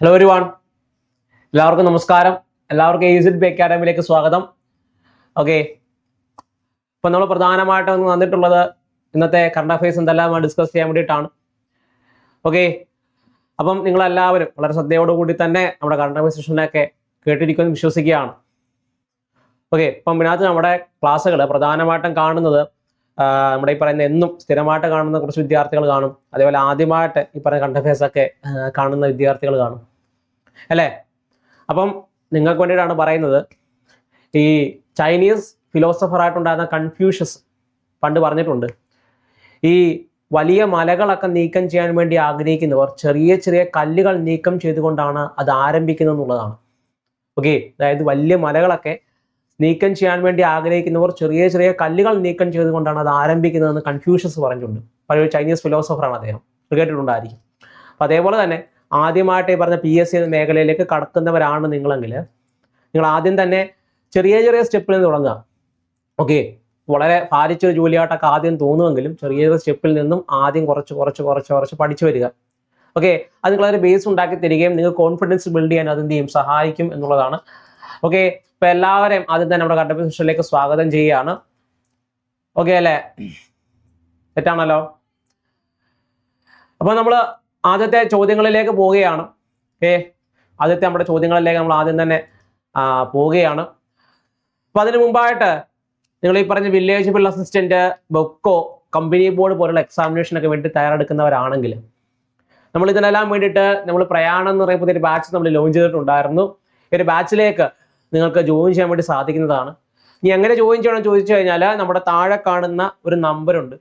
Hello ഒരുവാൺ എല്ലാവർക്കും നമസ്കാരം. എല്ലാവർക്കും ഏസിഡ് ബി അക്കാഡമിയിലേക്ക് സ്വാഗതം. ഓക്കെ ഇപ്പം നമ്മൾ പ്രധാനമായിട്ടും വന്നിട്ടുള്ളത് ഇന്നത്തെ കറണ്ട് അഫയേഴ്സ് എന്തെല്ലാം ഡിസ്കസ് ചെയ്യാൻ വേണ്ടിയിട്ടാണ്. ഓക്കെ അപ്പം നിങ്ങളെല്ലാവരും വളരെ ശ്രദ്ധയോടുകൂടി തന്നെ നമ്മുടെ കറണ്ട് അഫയേഴ്സ് സെഷനൊക്കെ കേട്ടിരിക്കുമെന്ന് വിശ്വസിക്കുകയാണ്. ഓക്കെ ഇപ്പം ഇതിനകത്ത് നമ്മുടെ ക്ലാസ്സുകൾ പ്രധാനമായിട്ടും കാണുന്നത് നമ്മുടെ ഈ പറയുന്ന എന്നും സ്ഥിരമായിട്ട് കാണുന്ന കുറച്ച് വിദ്യാർത്ഥികൾ കാണും. അതേപോലെ ആദ്യമായിട്ട് ഈ പറയുന്ന കറണ്ട് ഒക്കെ കാണുന്ന വിദ്യാർത്ഥികൾ കാണും. അല്ലേ? അപ്പം നിങ്ങൾക്ക് വേണ്ടിയിട്ടാണ് പറയുന്നത് ഈ ചൈനീസ് ഫിലോസഫർ ആയിട്ടുണ്ടായിരുന്ന കൺഫ്യൂഷ്യസ് പണ്ട് പറഞ്ഞിട്ടുണ്ട് ഈ വലിയ മലകളൊക്കെ നീക്കം ചെയ്യാൻ വേണ്ടി ആഗ്രഹിക്കുന്നവർ ചെറിയ ചെറിയ കല്ലുകൾ നീക്കം ചെയ്തുകൊണ്ടാണ് അത് ആരംഭിക്കുന്നത് എന്നുള്ളതാണ് ഓക്കെ അതായത് വലിയ മലകളൊക്കെ നീക്കം ചെയ്യാൻ വേണ്ടി ആഗ്രഹിക്കുന്നവർ ചെറിയ ചെറിയ കല്ലുകൾ നീക്കം ചെയ്തുകൊണ്ടാണ് അത് ആരംഭിക്കുന്നതെന്ന് കൺഫ്യൂഷ്യസ് പറഞ്ഞിട്ടുണ്ട്. പഴയ ചൈനീസ് ഫിലോസഫറാണ് അദ്ദേഹം. കേട്ടിട്ടുണ്ടായിരിക്കും. അപ്പം അതേപോലെ തന്നെ ആദ്യമായിട്ട് ഈ പറഞ്ഞ പി എസ് സി മേഖലയിലേക്ക് കടക്കുന്നവരാണ് നിങ്ങളെങ്കിൽ നിങ്ങൾ ആദ്യം തന്നെ ചെറിയ ചെറിയ സ്റ്റെപ്പിൽ നിന്ന് തുടങ്ങുക. ഓക്കെ വളരെ ഭാരിച്ചൊരു ജോലിയായിട്ടൊക്കെ ആദ്യം തോന്നുമെങ്കിലും ചെറിയ ചെറിയ സ്റ്റെപ്പിൽ നിന്നും ആദ്യം കുറച്ച് കുറച്ച് കുറച്ച് കുറച്ച് പഠിച്ചു വരിക. ഓക്കെ അത് നിങ്ങളൊരു ബേസ് ഉണ്ടാക്കി തരികയും നിങ്ങൾ കോൺഫിഡൻസ് ബിൽഡ് ചെയ്യാൻ അത് എന്ത് ചെയ്യും? സഹായിക്കും എന്നുള്ളതാണ്. ഓക്കെ ഇപ്പൊ എല്ലാവരെയും ആദ്യം തന്നെ നമ്മുടെ കട്ടപ്പ് സെഷനിലേക്ക് സ്വാഗതം ചെയ്യുകയാണ്. ഓക്കെ അല്ലേ? തെറ്റാണല്ലോ? അപ്പൊ നമ്മൾ ആദ്യത്തെ ചോദ്യങ്ങളിലേക്ക് പോവുകയാണ്. ഏ ആദ്യത്തെ നമ്മുടെ ചോദ്യങ്ങളിലേക്ക് നമ്മൾ ആദ്യം തന്നെ പോവുകയാണ്. അപ്പൊ അതിനു മുമ്പായിട്ട് നിങ്ങൾ ഈ പറഞ്ഞ വില്ലേജ് ബിൽ അസിസ്റ്റന്റ് ബൊക്കോ കമ്പനി ബോർഡ് പോലുള്ള എക്സാമിനേഷനൊക്കെ വേണ്ടി തയ്യാറെടുക്കുന്നവരാണെങ്കിൽ നമ്മൾ ഇതിനെല്ലാം വേണ്ടിയിട്ട് നമ്മൾ പ്രയാണം എന്ന് പറയുമ്പോൾ ഒരു ബാച്ച് നമ്മൾ ലോഞ്ച് ചെയ്തിട്ടുണ്ടായിരുന്നു. ഒരു ബാച്ചിലേക്ക് നിങ്ങൾക്ക് ജോയിൻ ചെയ്യാൻ വേണ്ടി സാധിക്കുന്നതാണ്. ഇനി എങ്ങനെ ജോയിൻ ചെയ്യണം ചോദിച്ചു കഴിഞ്ഞാൽ നമ്മുടെ താഴെ കാണുന്ന ഒരു നമ്പറുണ്ട്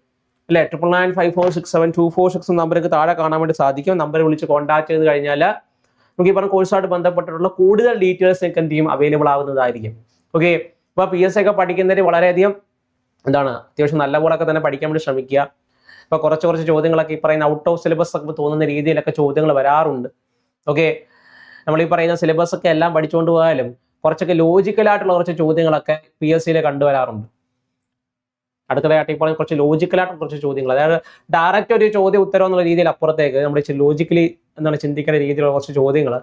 അല്ലെ? Triple nine five four six seven two four six നമ്പർക്ക് താഴെ കാണാൻ വേണ്ടി സാധിക്കും. നമ്പർ വിളിച്ച് കോൺടാക്ട് ചെയ്ത് കഴിഞ്ഞാൽ നമുക്ക് ഈ പറഞ്ഞ കോഴ്സുമായിട്ട് ബന്ധപ്പെട്ടിട്ടുള്ള കൂടുതൽ ഡീറ്റെയിൽസ് നിങ്ങൾക്ക് എന്ത് ചെയ്യും? അവൈലബിൾ ആവുന്നതായിരിക്കും. ഓക്കെ അപ്പോൾ പി എസ് ഒക്കെ പഠിക്കുന്നതിന് വളരെയധികം എന്താണ്? അത്യാവശ്യം നല്ല പോലൊക്കെ തന്നെ പഠിക്കാൻ വേണ്ടി ശ്രമിക്കുക. ഇപ്പൊ കുറച്ച് കുറച്ച് ചോദ്യങ്ങളൊക്കെ ഈ പറയുന്ന ഔട്ട് ഓഫ് സിലബസ് ഒക്കെ തോന്നുന്ന രീതിയിലൊക്കെ ചോദ്യങ്ങൾ വരാറുണ്ട്. ഓക്കെ നമ്മൾ ഈ പറയുന്ന സിലബസ് ഒക്കെ എല്ലാം പഠിച്ചുകൊണ്ട് പോയാലും കുറച്ചൊക്കെ ലോജിക്കലായിട്ടുള്ള കുറച്ച് ചോദ്യങ്ങളൊക്കെ പി എസ് സിയിൽ കണ്ടുവരാറുണ്ട് അടുത്തതായിട്ട് ഇപ്പോൾ കുറച്ച് ലോജിക്കലായിട്ടുള്ള കുറച്ച് ചോദ്യങ്ങൾ. അതായത് ഡയറക്റ്റ് ഒരു ചോദ്യ ഉത്തരം എന്നുള്ള രീതിയിൽ അപ്പുറത്തേക്ക് നമ്മൾ ലോജിക്കലി എന്താണ് ചിന്തിക്കുന്ന രീതിയിലുള്ള കുറച്ച് ചോദ്യങ്ങൾ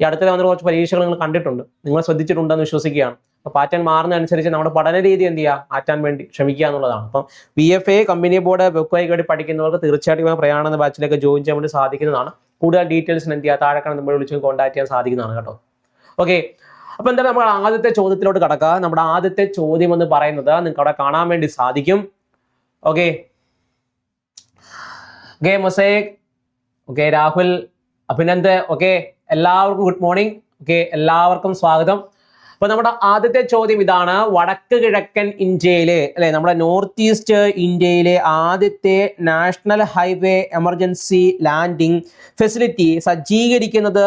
ഈ അടുത്തത് വന്ന കുറച്ച് പരീക്ഷകൾ നിങ്ങൾ കണ്ടിട്ടുണ്ട്. നിങ്ങൾ ശ്രദ്ധിച്ചിട്ടുണ്ടെന്ന് വിശ്വസിക്കുകയാണ്. അപ്പോൾ പാറ്റേൺ മാറുന്നതനുസരിച്ച് നമ്മുടെ പഠന രീതി എന്ത് ചെയ്യുക? മാറ്റാൻ വേണ്ടി ശ്രമിക്കുക എന്നുള്ളതാണ്. അപ്പം V F A company board website വേണ്ടി പഠിക്കുന്നവർക്ക് തീർച്ചയായിട്ടും പ്രയാണം എന്ന ബാച്ചിലേക്ക് ജോയിൻ ചെയ്യാൻ വേണ്ടി സാധിക്കുന്നതാണ്. കൂടുതൽ ഡീറ്റെയിൽസിന് എന്ത് ചെയ്യുക? താഴെക്കാണ് നമ്മൾ വിളിച്ച് കോൺടാക്ട് ചെയ്യാൻ സാധിക്കുന്നതാണ് കേട്ടോ. ഓക്കെ അപ്പൊ എന്താണ് നമ്മൾ ആദ്യത്തെ ചോദ്യത്തിലോട്ട് കടക്കുക. നമ്മുടെ ആദ്യത്തെ ചോദ്യം എന്ന് പറയുന്നത് നിങ്ങൾക്ക് അവിടെ കാണാൻ വേണ്ടി സാധിക്കും. ഓക്കെ ഓക്കെ മൊസേക് ഓക്കെ രാഹുൽ. അഭിനന്ദ്. ഓക്കെ എല്ലാവർക്കും ഗുഡ് മോർണിംഗ് ഓക്കെ എല്ലാവർക്കും സ്വാഗതം. അപ്പൊ നമ്മുടെ ആദ്യത്തെ ചോദ്യം ഇതാണ്. വടക്ക് കിഴക്കൻ ഇന്ത്യയിലെ അല്ലെ നമ്മുടെ നോർത്ത് ഈസ്റ്റ് ഇന്ത്യയിലെ ആദ്യത്തെ national highway emergency landing facility സജ്ജീകരിക്കുന്നത്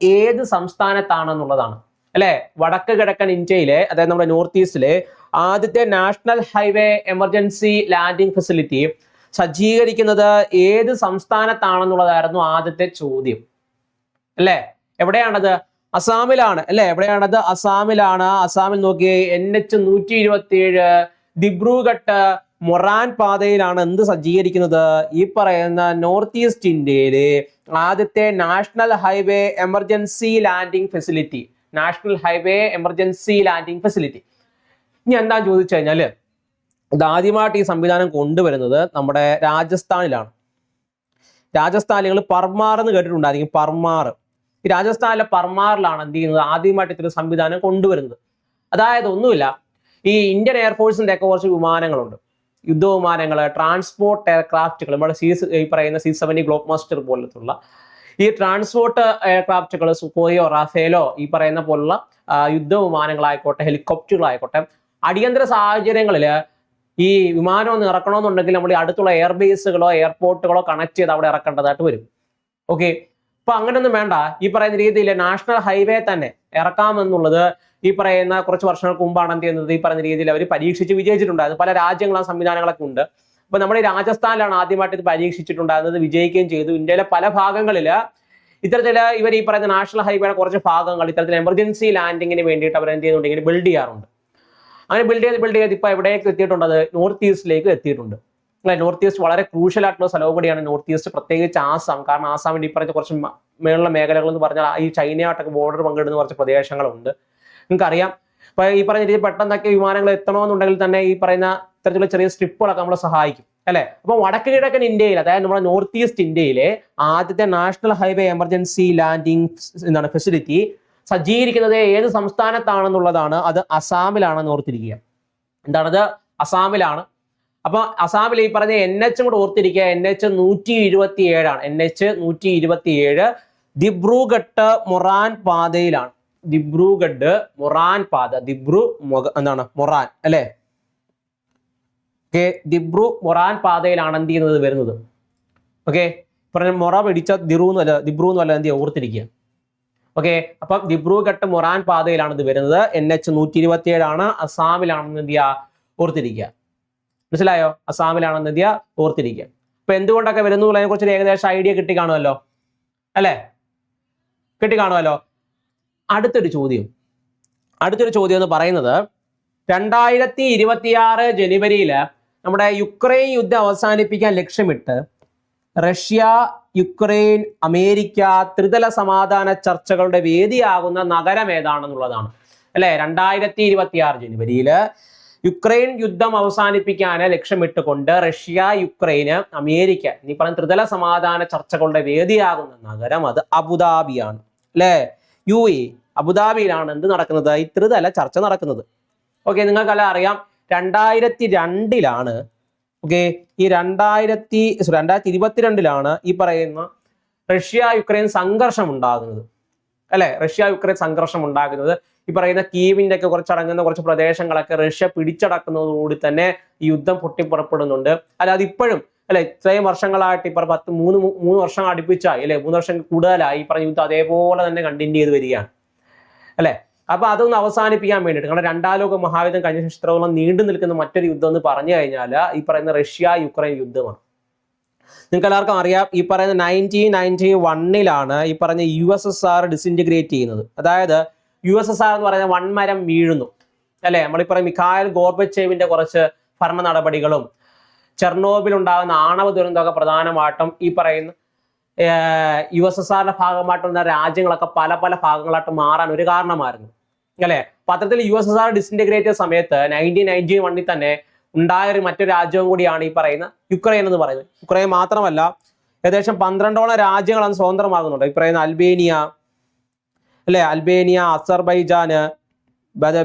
ഏത് സംസ്ഥാനത്താണെന്നുള്ളതാണ്. അല്ലെ? വടക്ക് കിഴക്കൻ ഇന്ത്യയിലെ അതായത് നമ്മുടെ നോർത്ത് ഈസ്റ്റിലെ ആദ്യത്തെ national highway emergency landing facility സജ്ജീകരിക്കുന്നത് ഏത് സംസ്ഥാനത്താണെന്നുള്ളതായിരുന്നു ആദ്യത്തെ ചോദ്യം. അല്ലേ? എവിടെയാണത്? അസാമിലാണ്. അല്ലെ? എവിടെയാണത്? അസാമിലാണ്. അസാമിൽ നോക്കിയേ എൻ എച്ച് നൂറ്റി ഇരുപത്തി ഏഴ് ദിബ്രുഘട്ട് മൊറാൻ പാതയിലാണ് എന്ത് സജ്ജീകരിക്കുന്നത്? ഈ പറയുന്ന നോർത്ത് ഈസ്റ്റ് ഇന്ത്യയിലെ ആദ്യത്തെ national highway emergency landing facility. National highway emergency landing facility. ഇനി എന്താ ചോദിച്ചു ഇത് ആദ്യമായിട്ട് ഈ സംവിധാനം കൊണ്ടുവരുന്നത് നമ്മുടെ രാജസ്ഥാനിലാണ്. രാജസ്ഥാനിൽ നിങ്ങൾ പർമാർ എന്ന് കേട്ടിട്ടുണ്ടായിരിക്കും പർമാർ. ഈ രാജസ്ഥാനിലെ പർമാറിലാണ് എന്ത് ചെയ്യുന്നത്? ആദ്യമായിട്ട് ഇത്തരം സംവിധാനം കൊണ്ടുവരുന്നത്. അതായത് ഒന്നുമില്ല ഈ ഇന്ത്യൻ എയർഫോഴ്സിന്റെ ഒക്കെ കുറച്ച് വിമാനങ്ങളുണ്ട്. യുദ്ധവിമാനങ്ങൾ ട്രാൻസ്പോർട്ട് എയർക്രാഫ്റ്റുകൾ നമ്മുടെ സീസ് ഈ പറയുന്ന സി സെവന്റി ഗ്ലോബ് മാസ്റ്റർ പോലത്തുള്ള ഈ ട്രാൻസ്പോർട്ട് എയർക്രാഫ്റ്റുകൾ സുഖോയോ റാഫേലോ ഈ പറയുന്ന പോലുള്ള യുദ്ധവിമാനങ്ങളായിക്കോട്ടെ ഹെലികോപ്റ്ററുകളായിക്കോട്ടെ അടിയന്തര സാഹചര്യങ്ങളിൽ ഈ വിമാനം ഒന്ന് ഇറക്കണമെന്നുണ്ടെങ്കിൽ നമ്മൾ അടുത്തുള്ള എയർബേസുകളോ എയർപോർട്ടുകളോ കണക്ട് ചെയ്ത് അവിടെ ഇറക്കേണ്ടതായിട്ട് വരും. ഓക്കെ അപ്പൊ അങ്ങനെയൊന്നും വേണ്ട. ഈ പറയുന്ന രീതിയിൽ നാഷണൽ ഹൈവേ തന്നെ ഇറക്കാമെന്നുള്ളത് ഈ പറയുന്ന കുറച്ച് വർഷങ്ങൾക്ക് മുമ്പാണ് എന്ത് ചെയ്യുന്നത്? ഈ പറയുന്ന രീതിയിൽ അവർ പരീക്ഷിച്ച് വിജയിച്ചിട്ടുണ്ടായിരുന്നു പല രാജ്യങ്ങളും സംവിധാനങ്ങളൊക്കെ ഉണ്ട്. അപ്പൊ നമ്മുടെ രാജസ്ഥാനിലാണ് ആദ്യമായിട്ട് ഇത് പരീക്ഷിച്ചിട്ടുണ്ടായിരുന്നത്. വിജയിക്കുകയും ചെയ്തു. ഇന്ത്യയിലെ പല ഭാഗങ്ങളിൽ ഇത്തരത്തിൽ ഇവർ ഈ പറയുന്ന നാഷണൽ ഹൈവേയുടെ കുറച്ച് ഭാഗങ്ങൾ ഇത്തരത്തിൽ എമർജൻസി ലാൻഡിങ്ങിന് വേണ്ടിയിട്ട് അവർ എന്ത് ചെയ്യുന്നുണ്ട്? ഇങ്ങനെ ബിൽഡ് ചെയ്യാറുണ്ട്. അങ്ങനെ ബിൽഡ് ചെയ്ത് ബിൽഡ് ചെയ്ത് ഇപ്പൊ എവിടേക്ക് എത്തിയിട്ടുണ്ട് അത് നോർത്ത് ഈസ്റ്റിലേക്ക് എത്തിയിട്ടുണ്ട്. അല്ലെ? നോർത്ത് ഈസ്റ്റ് വളരെ ക്രൂഷ്യൽ ആയിട്ടുള്ള സ്ഥലവും കൂടിയാണ് നോർത്ത് ഈസ്റ്റ് പ്രത്യേകിച്ച് ആസാം. കാരണം ആസാമിന്റെ ഈ പറഞ്ഞ കുറച്ച് മേളുള്ള മേഖലകൾ എന്ന് പറഞ്ഞാൽ ഈ ചൈനയായിട്ടൊക്കെ ബോർഡർ പങ്കിടുന്ന കുറച്ച് പ്രദേശങ്ങളുണ്ട്. നിങ്ങൾക്കറിയാം ഇപ്പൊ ഈ പറഞ്ഞ രീതിയിൽ പെട്ടെന്നൊക്കെ വിമാനങ്ങൾ എത്തണമെന്നുണ്ടെങ്കിൽ തന്നെ ഈ പറയുന്ന ഇത്തരത്തിലുള്ള ചെറിയ സ്ട്രിപ്പുകളൊക്കെ നമ്മളെ സഹായിക്കും അല്ലെ? അപ്പൊ വടക്ക് കിഴക്കൻ ഇന്ത്യയിൽ അതായത് നമ്മുടെ നോർത്ത് ഈസ്റ്റ് ഇന്ത്യയിലെ ആദ്യത്തെ നാഷണൽ ഹൈവേ എമർജൻസി ലാൻഡിംഗ് എന്താണ് ഫെസിലിറ്റി സജ്ജീകരിക്കുന്നത് ഏത് സംസ്ഥാനത്താണെന്നുള്ളതാണ് അത് അസാമിലാണെന്ന് ഓർത്തിരിക്കുക. എന്താണത്? അസാമിലാണ്. അപ്പൊ അസാമിൽ ഈ പറഞ്ഞ എൻ എച്ച് കൂടെ ഓർത്തിരിക്കുക. എൻ എച്ച് നൂറ്റി ഇരുപത്തി ഏഴാണ് എൻ എച്ച് നൂറ്റി ഇരുപത്തി ഏഴ് ദിബ്രുഘട്ട് മൊറാൻ പാതയിലാണ്. ദിബ്രുഗഡ് മൊറാൻ പാത. ദിബ്രു എന്താണ്? മൊറാൻ അല്ലേ? ഓക്കെ ദിബ്രു മൊറാൻ പാതയിലാണ് എന്ത് ചെയ്യുന്നത്? വരുന്നത്. ഓക്കെ പറഞ്ഞ മൊറ പിടിച്ച ദിറു എന്നല്ല ദിബ്രു എന്നല്ല എന്ത് ചെയ്യുക? ഓർത്തിരിക്കുക. ഓക്കെ അപ്പം ദിബ്രുഘട്ട് മൊറാൻ പാതയിലാണ് ഇത് വരുന്നത്. എൻ എച്ച് നൂറ്റി ഇരുപത്തി ഏഴാണ് അസാമിലാണെന്ന് എന്ത് ചെയ്യുക? ഓർത്തിരിക്കുക. മനസ്സിലായോ? അസാമിലാണെന്ന് എന്ത് ചെയ്യുക? ഓർത്തിരിക്കുക. അപ്പൊ എന്തുകൊണ്ടൊക്കെ വരുന്നു? അതിനെ കുറിച്ച് ഏകദേശം ഐഡിയ കിട്ടി കാണുമല്ലോ അല്ലേ? കിട്ടി കാണുമല്ലോ അടുത്തൊരു ചോദ്യം. അടുത്തൊരു ചോദ്യം എന്ന് പറയുന്നത് രണ്ടായിരത്തി ഇരുപത്തിയാറ് ജനുവരിയിൽ നമ്മുടെ യുക്രൈൻ യുദ്ധം അവസാനിപ്പിക്കാൻ ലക്ഷ്യമിട്ട് റഷ്യ യുക്രൈൻ അമേരിക്ക ത്രിതല സമാധാന ചർച്ചകളുടെ വേദിയാകുന്ന നഗരം ഏതാണെന്നുള്ളതാണ്. അല്ലെ? രണ്ടായിരത്തി ഇരുപത്തി ആറ് യുക്രൈൻ യുദ്ധം അവസാനിപ്പിക്കാൻ ലക്ഷ്യമിട്ടുകൊണ്ട് റഷ്യ യുക്രൈന് അമേരിക്ക നീ പറഞ്ഞ ത്രിതല സമാധാന ചർച്ചകളുടെ വേദിയാകുന്ന നഗരം അത് അബുദാബിയാണ്. അല്ലേ? യു എ അബുദാബിയിലാണ് എന്ത് നടക്കുന്നത്? ഈ ത്രിതല ചർച്ച നടക്കുന്നത്. ഓക്കെ നിങ്ങൾക്കെല്ലാം അറിയാം രണ്ടായിരത്തി രണ്ടിലാണ് ഓക്കെ ഈ രണ്ടായിരത്തി രണ്ടായിരത്തി ഇരുപത്തിരണ്ടിലാണ് ഈ പറയുന്ന റഷ്യ യുക്രൈൻ സംഘർഷം ഉണ്ടാകുന്നത്. അല്ലെ? റഷ്യ യുക്രൈൻ സംഘർഷം ഉണ്ടാകുന്നത്. ഈ പറയുന്ന കീവിന്റെ ഒക്കെ കുറച്ചടങ്ങുന്ന കുറച്ച് പ്രദേശങ്ങളൊക്കെ റഷ്യ പിടിച്ചടക്കുന്നതോടുകൂടി തന്നെ ഈ യുദ്ധം പൊട്ടിപ്പുറപ്പെടുന്നുണ്ട്. അല്ലാതെ ഇപ്പോഴും അല്ലെ ഇത്രയും വർഷങ്ങളായിട്ട് ഇപ്പൊ പത്ത് മൂന്ന് മൂന്ന് വർഷം അടുപ്പിച്ചായി അല്ലെ മൂന്ന് വർഷം കൂടുതലായി ഈ പറഞ്ഞ യുദ്ധം അതേപോലെ തന്നെ കണ്ടിന്യൂ ചെയ്ത് വരികയാണ്. അല്ലെ? അപ്പൊ അതൊന്ന് അവസാനിപ്പിക്കാൻ വേണ്ടിയിട്ട് കാരണം രണ്ടാം ലോക മഹായുദ്ധം കഴിഞ്ഞ ശേഷം നീണ്ടു നിൽക്കുന്ന മറ്റൊരു യുദ്ധം എന്ന് പറഞ്ഞു കഴിഞ്ഞാൽ ഈ പറയുന്ന റഷ്യ യുക്രൈൻ യുദ്ധമാണ്. നിങ്ങൾക്ക് എല്ലാവർക്കും അറിയാം ഈ പറയുന്ന നയന്റീൻ നയന്റി വണ്ണിലാണ് ഈ പറഞ്ഞ U S S R disintegrate ചെയ്യുന്നത്. അതായത് യു എസ് എസ് ആർ എന്ന് പറയുന്ന വൺമരം വീഴുന്നു. അല്ലെ? നമ്മളീ പറയും മിഖായൽ ഗോർബച്ചേവിന്റെ കുറച്ച് ഭരണ നടപടികളും ചെർണോബിൽ ഉണ്ടാകുന്ന ആണവ ദുരന്തമൊക്കെ പ്രധാനമായിട്ടും ഈ പറയുന്ന യു എസ് എസ് ആറിന്റെ ഭാഗമായിട്ടുള്ള രാജ്യങ്ങളൊക്കെ പല പല ഭാഗങ്ങളായിട്ട് മാറാൻ ഒരു കാരണമായിരുന്നു. അല്ലെ? പത്രത്തിൽ U S S R disintegrate ചെയ്ത സമയത്ത് നയന്റീൻ നയന്റി വണ്ണിൽ തന്നെ ഉണ്ടായ ഒരു മറ്റൊരു രാജ്യവും കൂടിയാണ് ഈ പറയുന്ന യുക്രൈൻ എന്ന് പറയുന്നത്. യുക്രൈൻ മാത്രമല്ല ഏകദേശം പന്ത്രണ്ടോളം രാജ്യങ്ങളാണ് സ്വതന്ത്രമാകുന്നുണ്ട്. ഈ പറയുന്ന അൽബേനിയ അല്ലെ? അൽബേനിയ അസർബൈജാന്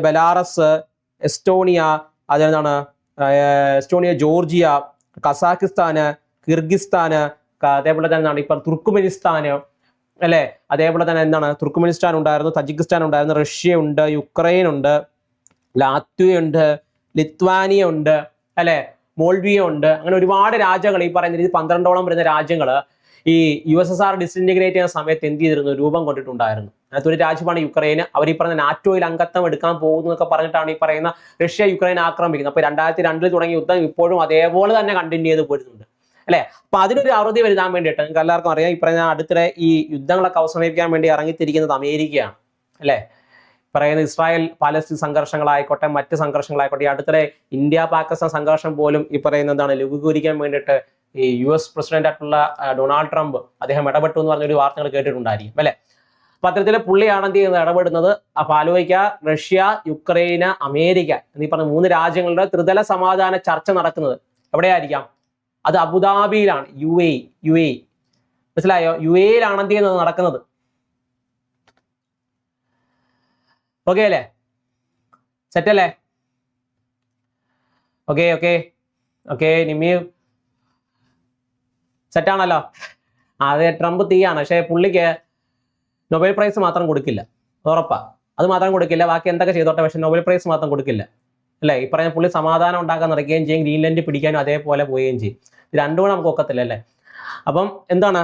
ബലാറസ് എസ്റ്റോണിയ അതെന്താണ് എസ്റ്റോണിയ ജോർജിയ കസാഖിസ്ഥാന് കിർഗിസ്ഥാന് അതേപോലെ തന്നെ എന്താണ് ഇപ്പം തുർക്കുമെനിസ്ഥാന് അല്ലെ? അതേപോലെ തന്നെ എന്താണ്? തുർക്കുമെനിസ്ഥാൻ ഉണ്ടായിരുന്നു തജിക്കിസ്ഥാൻ ഉണ്ടായിരുന്നു റഷ്യ ഉണ്ട് യുക്രൈൻ ഉണ്ട് ലാത്വിയ ഉണ്ട് ലിത്വാനിയ ഉണ്ട് അല്ലെ? മോൾവിയ ഉണ്ട്. അങ്ങനെ ഒരുപാട് രാജ്യങ്ങൾ ഈ പറയുന്ന രീതി പന്ത്രണ്ടോളം വരുന്ന രാജ്യങ്ങൾ ഈ U S S R disintegrate ചെയ്യുന്ന സമയത്ത് എന്ത് ചെയ്തിരുന്നു? രൂപം കൊണ്ടിട്ടുണ്ടായിരുന്നു. അതിനകത്ത് ഒരു രാജ്യമാണ് യുക്രൈൻ അവർ ഈ പറഞ്ഞ നാറ്റോയിൽ അംഗത്വം എടുക്കാൻ പോകുന്നു എന്നൊക്കെ പറഞ്ഞിട്ടാണ് ഈ പറയുന്ന റഷ്യ യുക്രൈൻ ആക്രമിക്കുന്നത്. അപ്പൊ രണ്ടായിരത്തി രണ്ടിൽ തുടങ്ങിയ യുദ്ധം ഇപ്പോഴും അതേപോലെ തന്നെ കണ്ടിന്യൂ ചെയ്ത് പോരുന്നുണ്ട്. അല്ലെ? അപ്പൊ അതിനൊരു അറുതി വരുത്താൻ വേണ്ടിയിട്ട് നിങ്ങൾക്ക് എല്ലാവർക്കും അറിയാം പറയുന്ന അടുത്തിടെ ഈ യുദ്ധങ്ങളൊക്കെ അവസാനിപ്പിക്കാൻ വേണ്ടി ഇറങ്ങിത്തിരിക്കുന്നത് അമേരിക്കയാണ് അല്ലെ? പറയുന്ന ഇസ്രായേൽ പാലസ്തീൻ സംഘർഷങ്ങളായിക്കോട്ടെ മറ്റ് സംഘർഷങ്ങളായിക്കോട്ടെ ഈ അടുത്തിടെ ഇന്ത്യ പാകിസ്ഥാൻ സംഘർഷം പോലും ഈ പറയുന്ന എന്താണ് ലഘൂകരിക്കാൻ വേണ്ടിയിട്ട് ഈ യു എസ് പ്രസിഡന്റ് ആയിട്ടുള്ള ഡൊണാൾഡ് ട്രംപ് അദ്ദേഹം ഇടപെട്ടു എന്ന് പറഞ്ഞൊരു വാർത്തകൾ കേട്ടിട്ടുണ്ടായിരിക്കും അല്ലെ? പത്രത്തിൽ പുള്ളിയാണ് എന്ത് ചെയ്യുന്നത്? ഇടപെടുന്നത്. ആലോചിക്കുക റഷ്യ യുക്രൈന് അമേരിക്ക എന്നീ പറഞ്ഞ മൂന്ന് രാജ്യങ്ങളുടെ ത്രിതല സമാധാന ചർച്ച നടക്കുന്നത് എവിടെയായിരിക്കാം? അത് അബുദാബിയിലാണ് യു എ യു എ മനസ്സിലായോ? യു എയിലാണ് എന്ത് ചെയ്യുന്നത്? നടക്കുന്നത്. ഓക്കെ അല്ലേ? സെറ്റ് അല്ലേ? Okay okay okay Nimmi. സെറ്റാണല്ലോ അതെ ട്രംപ് തീയാണ്. പക്ഷേ പുള്ളിക്ക് നൊബേൽ പ്രൈസ് മാത്രം കൊടുക്കില്ല. ഉറപ്പാ. അത് മാത്രം കൊടുക്കില്ല. ബാക്കി എന്തൊക്കെ ചെയ്തോട്ടെ? പക്ഷെ നൊബേൽ പ്രൈസ് മാത്രം കൊടുക്കില്ല. അല്ലേ? ഈ പറഞ്ഞ പുള്ളി സമാധാനം ഉണ്ടാക്കാൻ നടക്കുകയും ചെയ്യും. ഗ്രീൻലൻഡ് പിടിക്കാനും അതേപോലെ പോവുകയും ചെയ്യും. ഇത് രണ്ടും കൂടെ നമുക്ക് ഒക്കത്തില്ല അല്ലേ? അപ്പം എന്താണ്?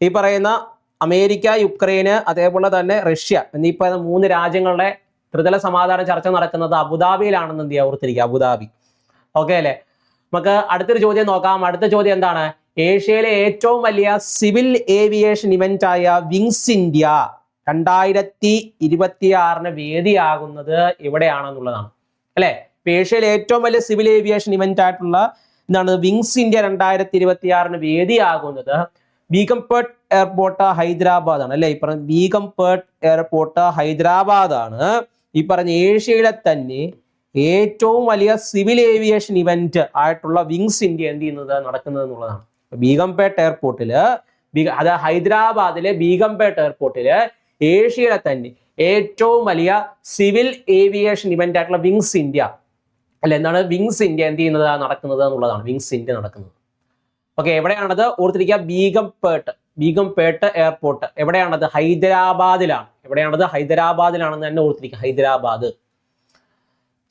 ഈ പറയുന്ന അമേരിക്ക യുക്രൈന് അതേപോലെ തന്നെ റഷ്യ എന്നീ പറയുന്ന മൂന്ന് രാജ്യങ്ങളുടെ ത്രിതല സമാധാന ചർച്ച നടക്കുന്നത് അബുദാബിയിലാണെന്ന് എന്ത് ഓർത്തിരിക്കുക. അബുദാബി. ഓക്കെ അല്ലേ? നമുക്ക് അടുത്തൊരു ചോദ്യം നോക്കാം. അടുത്ത ചോദ്യം എന്താണ്? ഏഷ്യയിലെ ഏറ്റവും വലിയ സിവിൽ ഏവിയേഷൻ ഇവന്റ് ആയ വിങ്സ് ഇന്ത്യ രണ്ടായിരത്തി ഇരുപത്തി ആറിന് വേദിയാകുന്നത് എവിടെയാണെന്നുള്ളതാണ്. അല്ലെ? ഏഷ്യയിലെ ഏറ്റവും വലിയ സിവിൽ ഏവിയേഷൻ ഇവന്റ് ആയിട്ടുള്ള എന്താണ് വിങ്സ് ഇന്ത്യ രണ്ടായിരത്തി ഇരുപത്തി ആറിന് വേദിയാകുന്നത് ബീഗംപേട്ട് എയർപോർട്ട് ഹൈദരാബാദ് ആണ് അല്ലെ? ഈ പറഞ്ഞ ബീഗംപേട്ട് എയർപോർട്ട് ഹൈദരാബാദ് ആണ്. ഈ പറഞ്ഞ ഏഷ്യയിലെ തന്നെ ഏറ്റവും വലിയ സിവിൽ ഏവിയേഷൻ ഇവന്റ് ആയിട്ടുള്ള വിങ്സ് ഇന്ത്യ എന്ത് ചെയ്യുന്നത്? നടക്കുന്നത് എന്നുള്ളതാണ്. ബീഗംപേട്ട് എയർപോർട്ടിൽ അത് ഹൈദരാബാദിലെ ബീഗംപേട്ട് എയർപോർട്ടിൽ ഏഷ്യയിലെ തന്നെ ഏറ്റവും വലിയ സിവിൽ ഏവിയേഷൻ ഇവന്റ് ആയിട്ടുള്ള വിങ്സ് ഇന്ത്യ അല്ല എന്താണ് വിങ്സ് ഇന്ത്യ എന്ത് ചെയ്യുന്നത്? നടക്കുന്നത് എന്നുള്ളതാണ്. വിങ്സ് ഇന്ത്യ നടക്കുന്നത്. ഓക്കെ എവിടെയാണത്? ഓർത്തിരിക്കുക ബീഗംപേട്ട്. ബീഗംപേട്ട് എയർപോർട്ട് എവിടെയാണത്? ഹൈദരാബാദിലാണ്. എവിടെയാണത്? ഹൈദരാബാദിലാണെന്ന് തന്നെ ഓർത്തിരിക്കുക. ഹൈദരാബാദ്.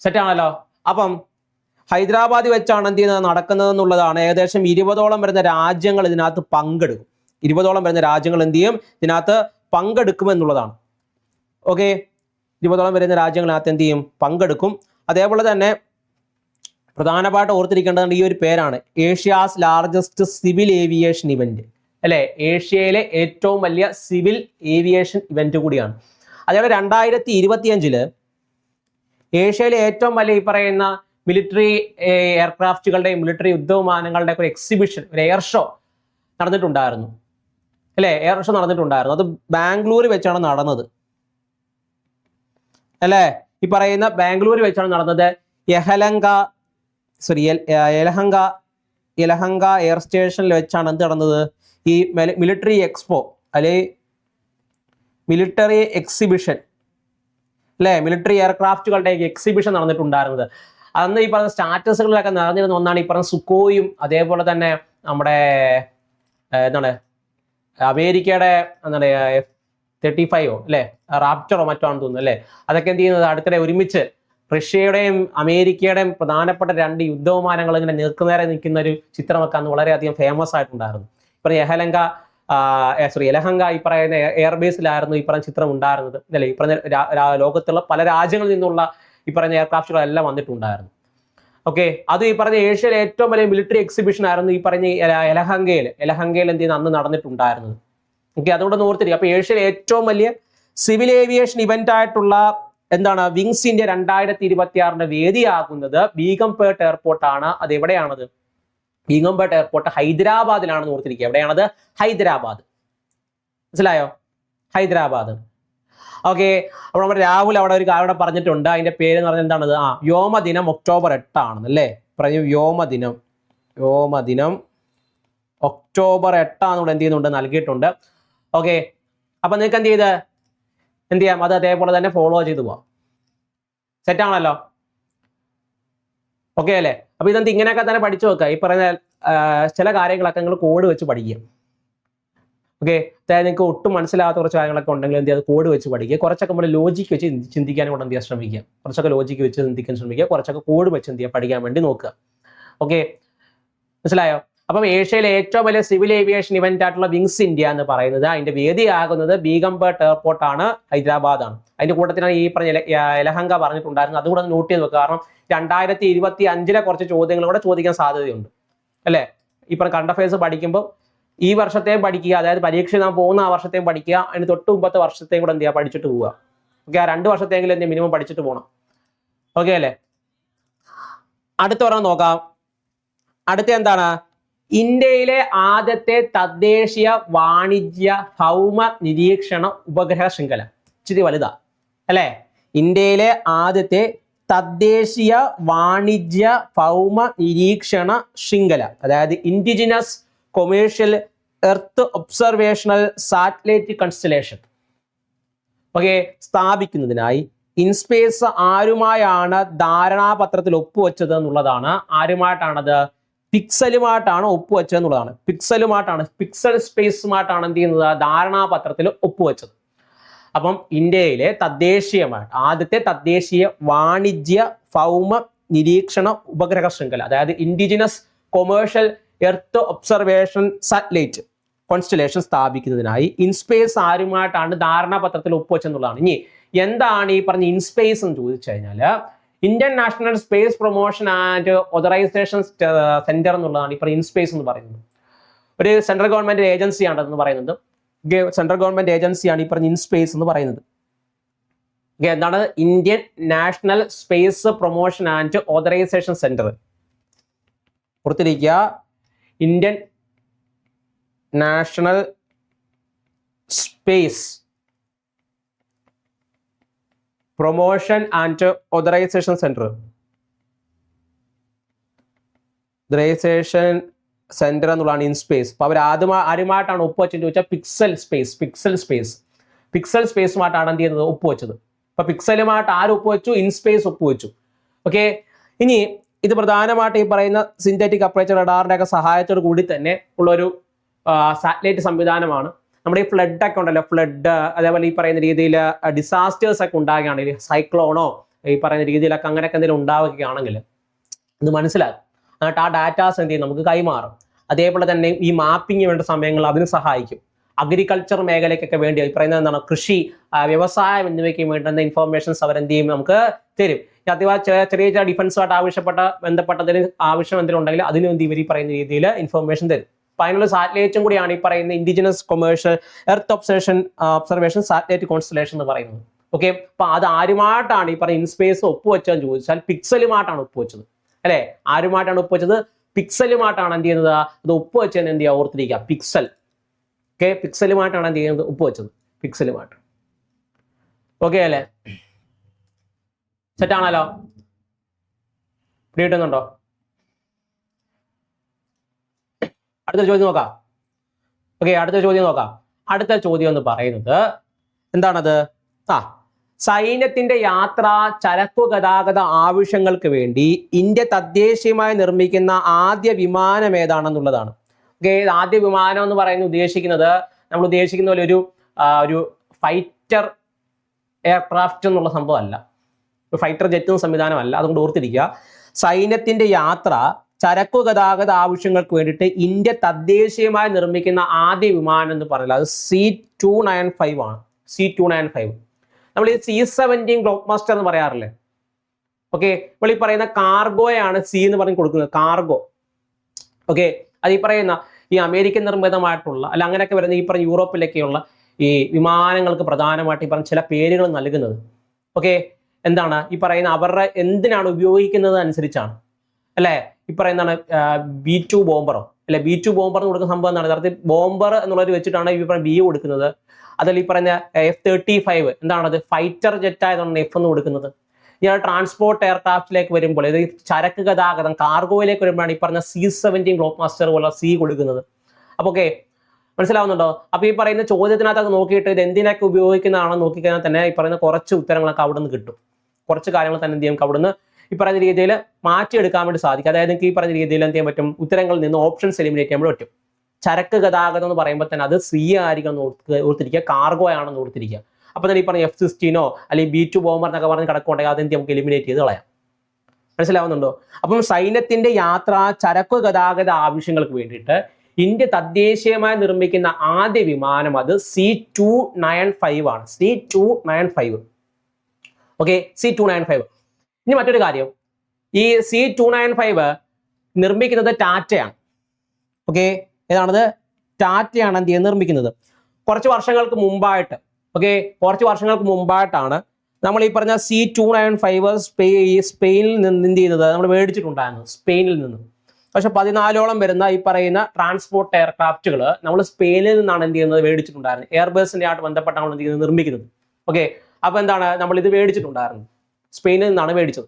സെറ്റ് ആണല്ലോ. അപ്പം ഹൈദരാബാദ് വെച്ചാണ് എന്ത് ചെയ്യുന്നത്? നടക്കുന്നത് എന്നുള്ളതാണ്. ഏകദേശം ഇരുപതോളം വരുന്ന രാജ്യങ്ങൾ ഇതിനകത്ത് പങ്കെടുക്കും. ഇരുപതോളം വരുന്ന രാജ്യങ്ങൾ എന്ത് ചെയ്യും? ഇതിനകത്ത് പങ്കെടുക്കും എന്നുള്ളതാണ്. ഓക്കെ ഇരുപതോളം വരുന്ന രാജ്യങ്ങളിനകത്ത് എന്ത് ചെയ്യും? പങ്കെടുക്കും. അതേപോലെ തന്നെ പ്രധാനമായിട്ട് ഓർത്തിരിക്കേണ്ടത് ഈ ഒരു പേരാണ്. Asia's largest civil aviation event അല്ലെ? ഏഷ്യയിലെ ഏറ്റവും വലിയ സിവിൽ ഏവിയേഷൻ ഇവന്റ് കൂടിയാണ്. അതേപോലെ രണ്ടായിരത്തി ഇരുപത്തിയഞ്ചിൽ ഏഷ്യയിലെ ഏറ്റവും വലിയ ഈ പറയുന്ന മിലിറ്ററി എയർക്രാഫ്റ്റുകളുടെയും മിലിറ്ററി യുദ്ധവിമാനങ്ങളുടെ ഒരു എക്സിബിഷൻ ഒരു എയർ ഷോ നടന്നിട്ടുണ്ടായിരുന്നു. അല്ലേ? എയർ ഷോ നടന്നിട്ടുണ്ടായിരുന്നു. അത് ബാംഗ്ലൂർ വെച്ചാണ് നടന്നത്. അല്ലേ? ഈ പറയുന്ന ബാംഗ്ലൂർ വെച്ചാണ് നടന്നത്. യഹലങ്ക സോറി യലഹങ്ക യലഹങ്ക എയർ സ്റ്റേഷനിൽ വെച്ചാണ് എന്ത് നടന്നത്? ഈ മിലിറ്ററി എക്സ്പോ അല്ലെ മിലിറ്ററി എക്സിബിഷൻ അല്ലേ മിലിറ്ററി എയർക്രാഫ്റ്റുകളുടെ എക്സിബിഷൻ നടന്നിട്ടുണ്ടായിരുന്നത്. അന്ന് ഈ പറഞ്ഞ സ്റ്റാറ്റസുകളിലൊക്കെ നിറഞ്ഞിരുന്ന ഒന്നാണ് ഈ പറഞ്ഞ സുക്കോയും അതേപോലെ തന്നെ നമ്മുടെ എന്താണ് അമേരിക്കയുടെ എന്താണ് തേർട്ടി ഫൈവോ അല്ലേ റാപ്റ്ററോ മറ്റോ ആണെന്ന് തോന്നുന്നു അല്ലേ അതൊക്കെ എന്ത് ചെയ്യുന്നത്? അടുത്തിടെ ഒരുമിച്ച് റഷ്യയുടെയും അമേരിക്കയുടെയും പ്രധാനപ്പെട്ട രണ്ട് യുദ്ധവിമാനങ്ങൾ ഇങ്ങനെ നേർക്കുനേരെ നിൽക്കുന്ന ഒരു ചിത്രമൊക്കെ അന്ന് വളരെയധികം ഫേമസ് ആയിട്ടുണ്ടായിരുന്നു. ഇപ്പം യഹലങ്ക സോറി യലഹങ്ക ഈ പറയുന്ന എയർബേസിലായിരുന്നു ഈ പറഞ്ഞ ചിത്രം ഉണ്ടായിരുന്നത്. അല്ലെ ഈ പറഞ്ഞ ലോകത്തുള്ള പല രാജ്യങ്ങളിൽ നിന്നുള്ള ഈ പറഞ്ഞ എയർക്രാഫ്റ്റുകളെല്ലാം വന്നിട്ടുണ്ടായിരുന്നു. ഓക്കെ അത് ഈ പറഞ്ഞ ഏഷ്യയിലെ ഏറ്റവും വലിയ മിലിറ്ററി എക്സിബിഷൻ ആയിരുന്നു ഈ പറഞ്ഞ എലഹങ്കയിൽ എലഹങ്കയിൽ എന്ത് ചെയ്യുന്ന അന്ന് നടന്നിട്ടുണ്ടായിരുന്നത്. ഓക്കെ അതുകൊണ്ട് ഓർത്തിരിക്കുക. അപ്പൊ ഏഷ്യയിലെ ഏറ്റവും വലിയ സിവിൽ ഏവിയേഷൻ ഇവന്റ് ആയിട്ടുള്ള എന്താണ്? വിങ്സ് ഇന്ത്യ രണ്ടായിരത്തി ഇരുപത്തി ആറിന്റെ വേദിയാകുന്നത് ബീഗംപേട്ട് എയർപോർട്ടാണ് അത് എവിടെയാണത്? ബീഗംപേട്ട് എയർപോർട്ട് ഹൈദരാബാദിലാണെന്ന് ഓർത്തിരിക്കുക. എവിടെയാണത്? ഹൈദരാബാദ്. മനസ്സിലായോ? ഹൈദരാബാദ്. ഓക്കെ അപ്പോൾ നമ്മുടെ രാഹുൽ അവിടെ ഒരു കാര്യം പറഞ്ഞിട്ടുണ്ട്. അതിന്റെ പേര് എന്ന് പറഞ്ഞാൽ എന്താണത്? ആ വ്യോമദിനം ഒക്ടോബർ എട്ടാണെന്ന് അല്ലേ? പറഞ്ഞു വ്യോമദിനം. വ്യോമദിനം ഒക്ടോബർ എട്ടാന്ന് ഇവിടെ എന്ത് ചെയ്യുന്നുണ്ട്? നൽകിയിട്ടുണ്ട്. ഓക്കെ അപ്പൊ നിങ്ങൾക്ക് എന്ത് ചെയ്ത്? എന്ത് ചെയ്യാം? അത് അതേപോലെ തന്നെ ഫോളോ ചെയ്തു പോവാം. സെറ്റാണല്ലോ ഓക്കെ അല്ലേ? അപ്പൊ ഇതെന്ത് ഇങ്ങനെയൊക്കെ തന്നെ പഠിച്ചു വെക്കുക. ഈ പറയുന്ന ചില കാര്യങ്ങളൊക്കെ നിങ്ങൾ കോഡ് വെച്ച് പഠിക്കുക. ഓക്കെ അതായത് നിങ്ങൾക്ക് ഒട്ടും മനസ്സിലാകാത്ത കുറച്ച് കാര്യങ്ങളൊക്കെ ഉണ്ടെങ്കിൽ എന്ത് ചെയ്യുക? കോഡ് വെച്ച് പഠിക്കുക. കുറച്ചൊക്കെ നമ്മൾ ലോജിക്ക് വെച്ച് ചിന്തിക്കാൻ കൂടെ എന്ത് ചെയ്യാൻ ശ്രമിക്കുക. കുറച്ചൊക്കെ ലോജിക്ക് വെച്ച് ചിന്തിക്കാൻ ശ്രമിക്കുക. കുറച്ചൊക്കെ കോഡ് വെച്ച് എന്ത് ചെയ്യുക? പഠിക്കാൻ വേണ്ടി നോക്കുക. ഓക്കെ മനസ്സിലായോ? അപ്പം ഏഷ്യയിലെ ഏറ്റവും വലിയ സിവിൽ ഏവിയേഷൻ ഇവന്റ് ആയിട്ടുള്ള വിങ്സ് ഇന്ത്യ എന്ന് പറയുന്നത് അതിന്റെ വേദിയാകുന്നത് ആണ് ഹൈദരാബാദ് ഹൈദരാബാദാണ് അതിന്റെ കൂട്ടത്തിലാണ് ഈ പറഞ്ഞ ലഹങ്ക പറഞ്ഞിട്ടുണ്ടായിരുന്നത്. അതുകൂടെ നോട്ട് ചെയ്ത് വെക്കുക. കാരണം രണ്ടായിരത്തി ഇരുപത്തി അഞ്ചിലെ കുറച്ച് ചോദ്യങ്ങൾ കൂടെ ചോദിക്കാൻ സാധ്യതയുണ്ട്. അല്ലേ? ഇപ്പൊ കണ്ട ഫേസ് പഠിക്കുമ്പോൾ ഈ വർഷത്തെയും പഠിക്കുക അതായത് പരീക്ഷ നാം പോകുന്ന ആ വർഷത്തെയും പഠിക്കുക അതിന് തൊട്ട് മുമ്പത്തെ വർഷത്തെയും കൂടെ എന്ത് ചെയ്യുക? പഠിച്ചിട്ട് പോവുക. ഓക്കെ ആ രണ്ട് വർഷത്തെങ്കിലും എന്ത് മിനിമം പഠിച്ചിട്ട് പോകണം ഓക്കെ അല്ലേ? അടുത്ത ഒരെണ്ണം നോക്കാം. അടുത്ത എന്താണ്? ഇന്ത്യയിലെ ആദ്യത്തെ തദ്ദേശീയ വാണിജ്യ ഭൗമ നിരീക്ഷണ ഉപഗ്രഹ ശൃംഖല. ഇച്ചിരി വലുതാ. അല്ലേ? ഇന്ത്യയിലെ ആദ്യത്തെ തദ്ദേശീയ വാണിജ്യ ഭൗമ നിരീക്ഷണ ശൃംഖല അതായത് indigenous commercial earth observational satellite constellation okay സ്ഥാപിക്കുന്നതിനായി IN-SPACe ആരുമായാണ് ധാരണാപത്രത്തിൽ ഒപ്പുവെച്ചത് എന്നുള്ളതാണ്. ആരുമായിട്ടാണത്? പിക്സലുമായിട്ടാണ് ഒപ്പുവെച്ചത് എന്നുള്ളതാണ് പിക്സലുമായിട്ടാണ് പിക്സൽ സ്പേസുമായിട്ടാണ് എന്ത് ചെയ്യുന്നത്? ധാരണാപത്രത്തിൽ ഒപ്പുവെച്ചത്. അപ്പം ഇന്ത്യയിലെ തദ്ദേശീയമായിട്ട് ആദ്യത്തെ തദ്ദേശീയ വാണിജ്യ ഭൗമ നിരീക്ഷണ ഉപഗ്രഹ ശൃംഖല അതായത് indigenous commercial earth observation satellite constellation സ്ഥാപിക്കുന്നതിനായി IN-SPACe ആരുമായിട്ടാണ് ധാരണാപത്രത്തിൽ ഒപ്പുവെച്ചെന്നുള്ളതാണ് ഇനി എന്താണ് ഈ പറഞ്ഞ ഇൻസ്പേസ് എന്ന് ചോദിച്ചു കഴിഞ്ഞാൽ Indian National Space Promotion and Authorization Centre എന്നുള്ളതാണ് ഇപ്പോൾ ഇൻസ്പേസ് എന്ന് പറയുന്നത്. ഒരു സെൻട്രൽ ഗവൺമെന്റ് ഏജൻസിയാണ് എന്ന് പറയുന്നത്. സെൻട്രൽ ഗവൺമെന്റ് ഏജൻസിയാണ് ഈ പറഞ്ഞ ഇൻസ്പേസ് എന്ന് പറയുന്നത്. എന്താണ്? Indian National Space Promotion and Authorization Centre പുറത്തിരിക്കുക Indian National Space Promotion and Authorization Centre Authorization Centre എന്നുള്ളതാണ് ഇൻ സ്പേസ് അപ്പോൾ അവർ ആരുമായിട്ടാണ് ഒപ്പുവെച്ചെന്ന് ചോദിച്ചാൽ Pixxel space Pixxel space Pixxel സ്പേസുമായിട്ടാണ് എന്ത് ചെയ്യുന്നത്? ഒപ്പുവെച്ചത് അപ്പൊ പിക്സലുമായിട്ട് ആര് ഒപ്പുവെച്ചു ഇൻ സ്പേസ് ഒപ്പുവെച്ചു ഓക്കെ ഇനി ഇത് പ്രധാനമായിട്ട് ഈ പറയുന്ന സിന്തറ്റിക് അപ്രേച്ചർ റഡാറിന്റെ ഒക്കെ സഹായത്തോടു കൂടി തന്നെ ഉള്ളൊരു സാറ്റലൈറ്റ് സംവിധാനമാണ്. നമ്മുടെ ഈ ഫ്ലഡ് ഒക്കെ ഉണ്ടല്ലോ ഫ്ലഡ് അതേപോലെ ഈ പറയുന്ന രീതിയിൽ ഡിസാസ്റ്റേഴ്സ് ഒക്കെ ഉണ്ടാകുകയാണെങ്കിൽ സൈക്ലോണോ ഈ പറയുന്ന രീതിയിലൊക്കെ അങ്ങനെയൊക്കെ എന്തെങ്കിലും ഉണ്ടാവുകയാണെങ്കിൽ ഇത് മനസ്സിലാകും. എന്നിട്ട് ആ ഡാറ്റാസ് എന്ത് ചെയ്യും? നമുക്ക് കൈമാറും. അതേപോലെ തന്നെ ഈ മാപ്പിംഗ് വേണ്ട സമയങ്ങൾ അതിന് സഹായിക്കും. അഗ്രികൾച്ചർ മേഖലയ്ക്കൊക്കെ വേണ്ടി പറയുന്നത് എന്താണ് കൃഷി വ്യവസായം എന്നിവയ്ക്ക് വേണ്ടുന്ന ഇൻഫോർമേഷൻസ് അവരെന്ത് ചെയ്യും? നമുക്ക് തരും. അഥവാ ചെറിയ ചെറിയ ഡിഫൻസുമായിട്ട് ആവശ്യപ്പെട്ട ബന്ധപ്പെട്ടതിന് ആവശ്യം എന്തെങ്കിലും ഉണ്ടെങ്കിൽ അതിനും എന്ത് ഇവർ ഈ പറയുന്ന രീതിയിൽ ഇൻഫോർമേഷൻ തരും. അപ്പൊ അതിനുള്ള സാറ്റലൈറ്റും കൂടിയാണ് ഈ പറയുന്ന indigenous commercial earth observation observation satellite constellation എന്ന് പറയുന്നത്. ഓക്കെ അപ്പൊ അത് ആരുമായിട്ടാണ് ഈ പറയുന്ന ഇൻസ്പേസ് ഒപ്പുവെച്ചതെന്ന് ചോദിച്ചാൽ പിക്സലുമായിട്ടാണ് ഒപ്പുവെച്ചത്. അല്ലെ? ആരുമായിട്ടാണ് ഒപ്പുവെച്ചത്? പിക്സലുമായിട്ടാണ് എന്ത് ചെയ്യുന്നത്? അത് ഒപ്പുവെച്ചതെന്ന് എന്ത് ചെയ്യുക? ഓർത്തിരിക്കുക. പിക്സൽ ഓക്കെ പിക്സലുമായിട്ടാണ് എന്ത് ചെയ്യുന്നത്? ഒപ്പുവെച്ചത്. പിക്സലുമായിട്ട് ഓക്കെ അല്ലേ? സെറ്റ് ആണല്ലോ? കിട്ടുന്നുണ്ടോ അടുത്ത ചോദ്യം നോക്കാം. ഓക്കെ അടുത്ത ചോദ്യം നോക്കാം. അടുത്ത ചോദ്യം എന്ന് പറയുന്നത് എന്താണത്? ആ സൈന്യത്തിന്റെ യാത്ര ചരക്കു ഗതാഗത ആവശ്യങ്ങൾക്ക് വേണ്ടി ഇന്ത്യ തദ്ദേശീയമായി നിർമ്മിക്കുന്ന ആദ്യ വിമാനം ഏതാണെന്നുള്ളതാണ്. ഓക്കെ ആദ്യ വിമാനം എന്ന് പറയുന്നത് ഉദ്ദേശിക്കുന്നത് നമ്മൾ ഉദ്ദേശിക്കുന്ന പോലെ ഒരു ഒരു ഫൈറ്റർ എയർക്രാഫ്റ്റ് എന്നുള്ള സംഭവമല്ല. ഒരു ഫൈറ്റർ ജെറ്റ് സംവിധാനമല്ല. അതുകൊണ്ട് ഓർത്തിരിക്കുക സൈന്യത്തിന്റെ യാത്ര ചരക്കു ഗതാഗത ആവശ്യങ്ങൾക്ക് വേണ്ടിയിട്ട് ഇന്ത്യ തദ്ദേശീയമായി നിർമ്മിക്കുന്ന ആദ്യ വിമാനം എന്ന് പറഞ്ഞാൽ അത് സി ടു നയൻ ഫൈവ് ആണ്. സി ടു നയൻ ഫൈവ് നമ്മൾ ഈ സി സെവന്റീൻ ഗ്ലോക്ക് മാസ്റ്റർ എന്ന് പറയാറില്ലേ? ഓക്കെ ഇപ്പോൾ ഈ പറയുന്ന കാർഗോയാണ് സി എന്ന് പറഞ്ഞ് കൊടുക്കുന്നത്. കാർഗോ ഓക്കെ അത് ഈ പറയുന്ന ഈ അമേരിക്കൻ നിർമ്മിതമായിട്ടുള്ള അല്ല അങ്ങനെയൊക്കെ വരുന്ന ഈ പറഞ്ഞ യൂറോപ്പിലൊക്കെയുള്ള ഈ വിമാനങ്ങൾക്ക് പ്രധാനമായിട്ട് ഈ പറഞ്ഞ ചില പേരുകൾ നൽകുന്നത്. ഓക്കെ എന്താണ്? ഈ പറയുന്ന അവരുടെ എന്തിനാണ് ഉപയോഗിക്കുന്നത് അനുസരിച്ചാണ് അല്ലേ? ഈ പറയുന്നതാണ് ബി ടു ബോംബറോ അല്ലെ ബി ടു ബോംബർ എന്ന് കൊടുക്കുന്ന സംഭവം എന്താണ്? യഥാർത്ഥത്തിൽ ബോംബർ എന്നുള്ളത് വെച്ചിട്ടാണ് ഈ പറയുന്ന ബി കൊടുക്കുന്നത്. അതിൽ ഈ പറഞ്ഞ എഫ് തേർട്ടി ഫൈവ് എന്താണത്? ഫൈറ്റർ ജെറ്റ് ആയതാണ് എഫ് എന്ന് കൊടുക്കുന്നത്. ഇയാൾ ട്രാൻസ്പോർട്ട് എയർക്രാഫ്റ്റിലേക്ക് വരുമ്പോൾ ഇത് ചരക്ക് ഗതാഗതം കാർഗോയിലേക്ക് വരുമ്പോഴാണ് ഈ പറഞ്ഞ സി സെവന്റീൻ ഗ്ലോബ് മാസ്റ്റർ പോലെ സി കൊടുക്കുന്നത്. അപ്പൊ ഓക്കെ മനസ്സിലാവുന്നുണ്ടോ? അപ്പൊ ഈ പറയുന്ന ചോദ്യത്തിനകത്ത് നോക്കിയിട്ട് ഇത് എന്തിനൊക്കെ ഉപയോഗിക്കുന്നതാണെന്ന് നോക്കിക്കഴിഞ്ഞാൽ തന്നെ ഈ പറയുന്ന കുറച്ച് ഉത്തരങ്ങളൊക്കെ അവിടെ നിന്ന് കിട്ടും. കുറച്ച് കാര്യങ്ങൾ തന്നെ എന്ത് ചെയ്യും? അവിടുന്ന് ഈ പറഞ്ഞ രീതിയിൽ മാറ്റിയെടുക്കാൻ വേണ്ടി സാധിക്കും. അതായത് നിങ്ങൾക്ക് ഈ പറഞ്ഞ രീതിയിൽ എന്ത് ചെയ്യാൻ പറ്റും? ഉത്തരങ്ങളിൽ നിന്ന് ഓപ്ഷൻസ് എലിമിനേറ്റ് ചെയ്യാൻ പറ്റും. ചരക്ക് ഗതാഗതം എന്ന് പറയുമ്പോൾ തന്നെ അത് സി ആയിരിക്കും ഓർത്തിരിക്കുക. കാർഗോ ആണെന്ന് ഓർത്തിരിക്കുക. അപ്പൊ തന്നെ ഈ പറഞ്ഞ എഫ് സിക്സ്റ്റീനോ അല്ലെങ്കിൽ ബി ടു ബോമർ എന്നൊക്കെ പറഞ്ഞ് കിടക്കുണ്ടെങ്കിൽ അതെന്ത് നമുക്ക് എലിമിനേറ്റ് ചെയ്ത് കളയാം. മനസ്സിലാവുന്നുണ്ടോ? അപ്പം സൈന്യത്തിന്റെ യാത്ര ചരക്ക് ഗതാഗത ആവശ്യങ്ങൾക്ക് വേണ്ടിയിട്ട് ഇന്ത്യ തദ്ദേശീയമായി നിർമ്മിക്കുന്ന ആദ്യ വിമാനം അത് സി ടു നയൻ ഫൈവ് ആണ്. C two nine five okay C two nine five ഇനി മറ്റൊരു കാര്യം. ഈ സി ടു നയൻ ഫൈവ് നിർമ്മിക്കുന്നത് ടാറ്റയാണ്. ഓക്കെ ഏതാണത്? ടാറ്റയാണ് എന്ത് ചെയ്യുന്നത്? നിർമ്മിക്കുന്നത്. കുറച്ച് വർഷങ്ങൾക്ക് മുമ്പായിട്ട്. ഓക്കെ കുറച്ച് വർഷങ്ങൾക്ക് മുമ്പായിട്ടാണ് നമ്മൾ ഈ പറഞ്ഞ സി ടു നയൻ ഫൈവ് സ്പെയി സ്പെയിനിൽ നിന്ന് എന്ത് ചെയ്യുന്നത്? നമ്മൾ മേടിച്ചിട്ടുണ്ടായിരുന്നു. സ്പെയിനിൽ നിന്ന്. പക്ഷെ പതിനാലോളം വരുന്ന ഈ പറയുന്ന ട്രാൻസ്പോർട്ട് എയർക്രാഫ്റ്റുകൾ നമ്മൾ സ്പെയിനിൽ നിന്നാണ് എന്ത് ചെയ്യുന്നത്? മേടിച്ചിട്ടുണ്ടായിരുന്നത്. എയർബസിന്റെ ആയിട്ട് ബന്ധപ്പെട്ടാണ് എന്ത് ചെയ്യുന്നത്? നിർമ്മിക്കുന്നത്. ഓക്കെ അപ്പൊ എന്താണ്? നമ്മൾ ഇത് മേടിച്ചിട്ടുണ്ടായിരുന്നു. സ്പെയിനിൽ നിന്നാണ് മേടിച്ചത്.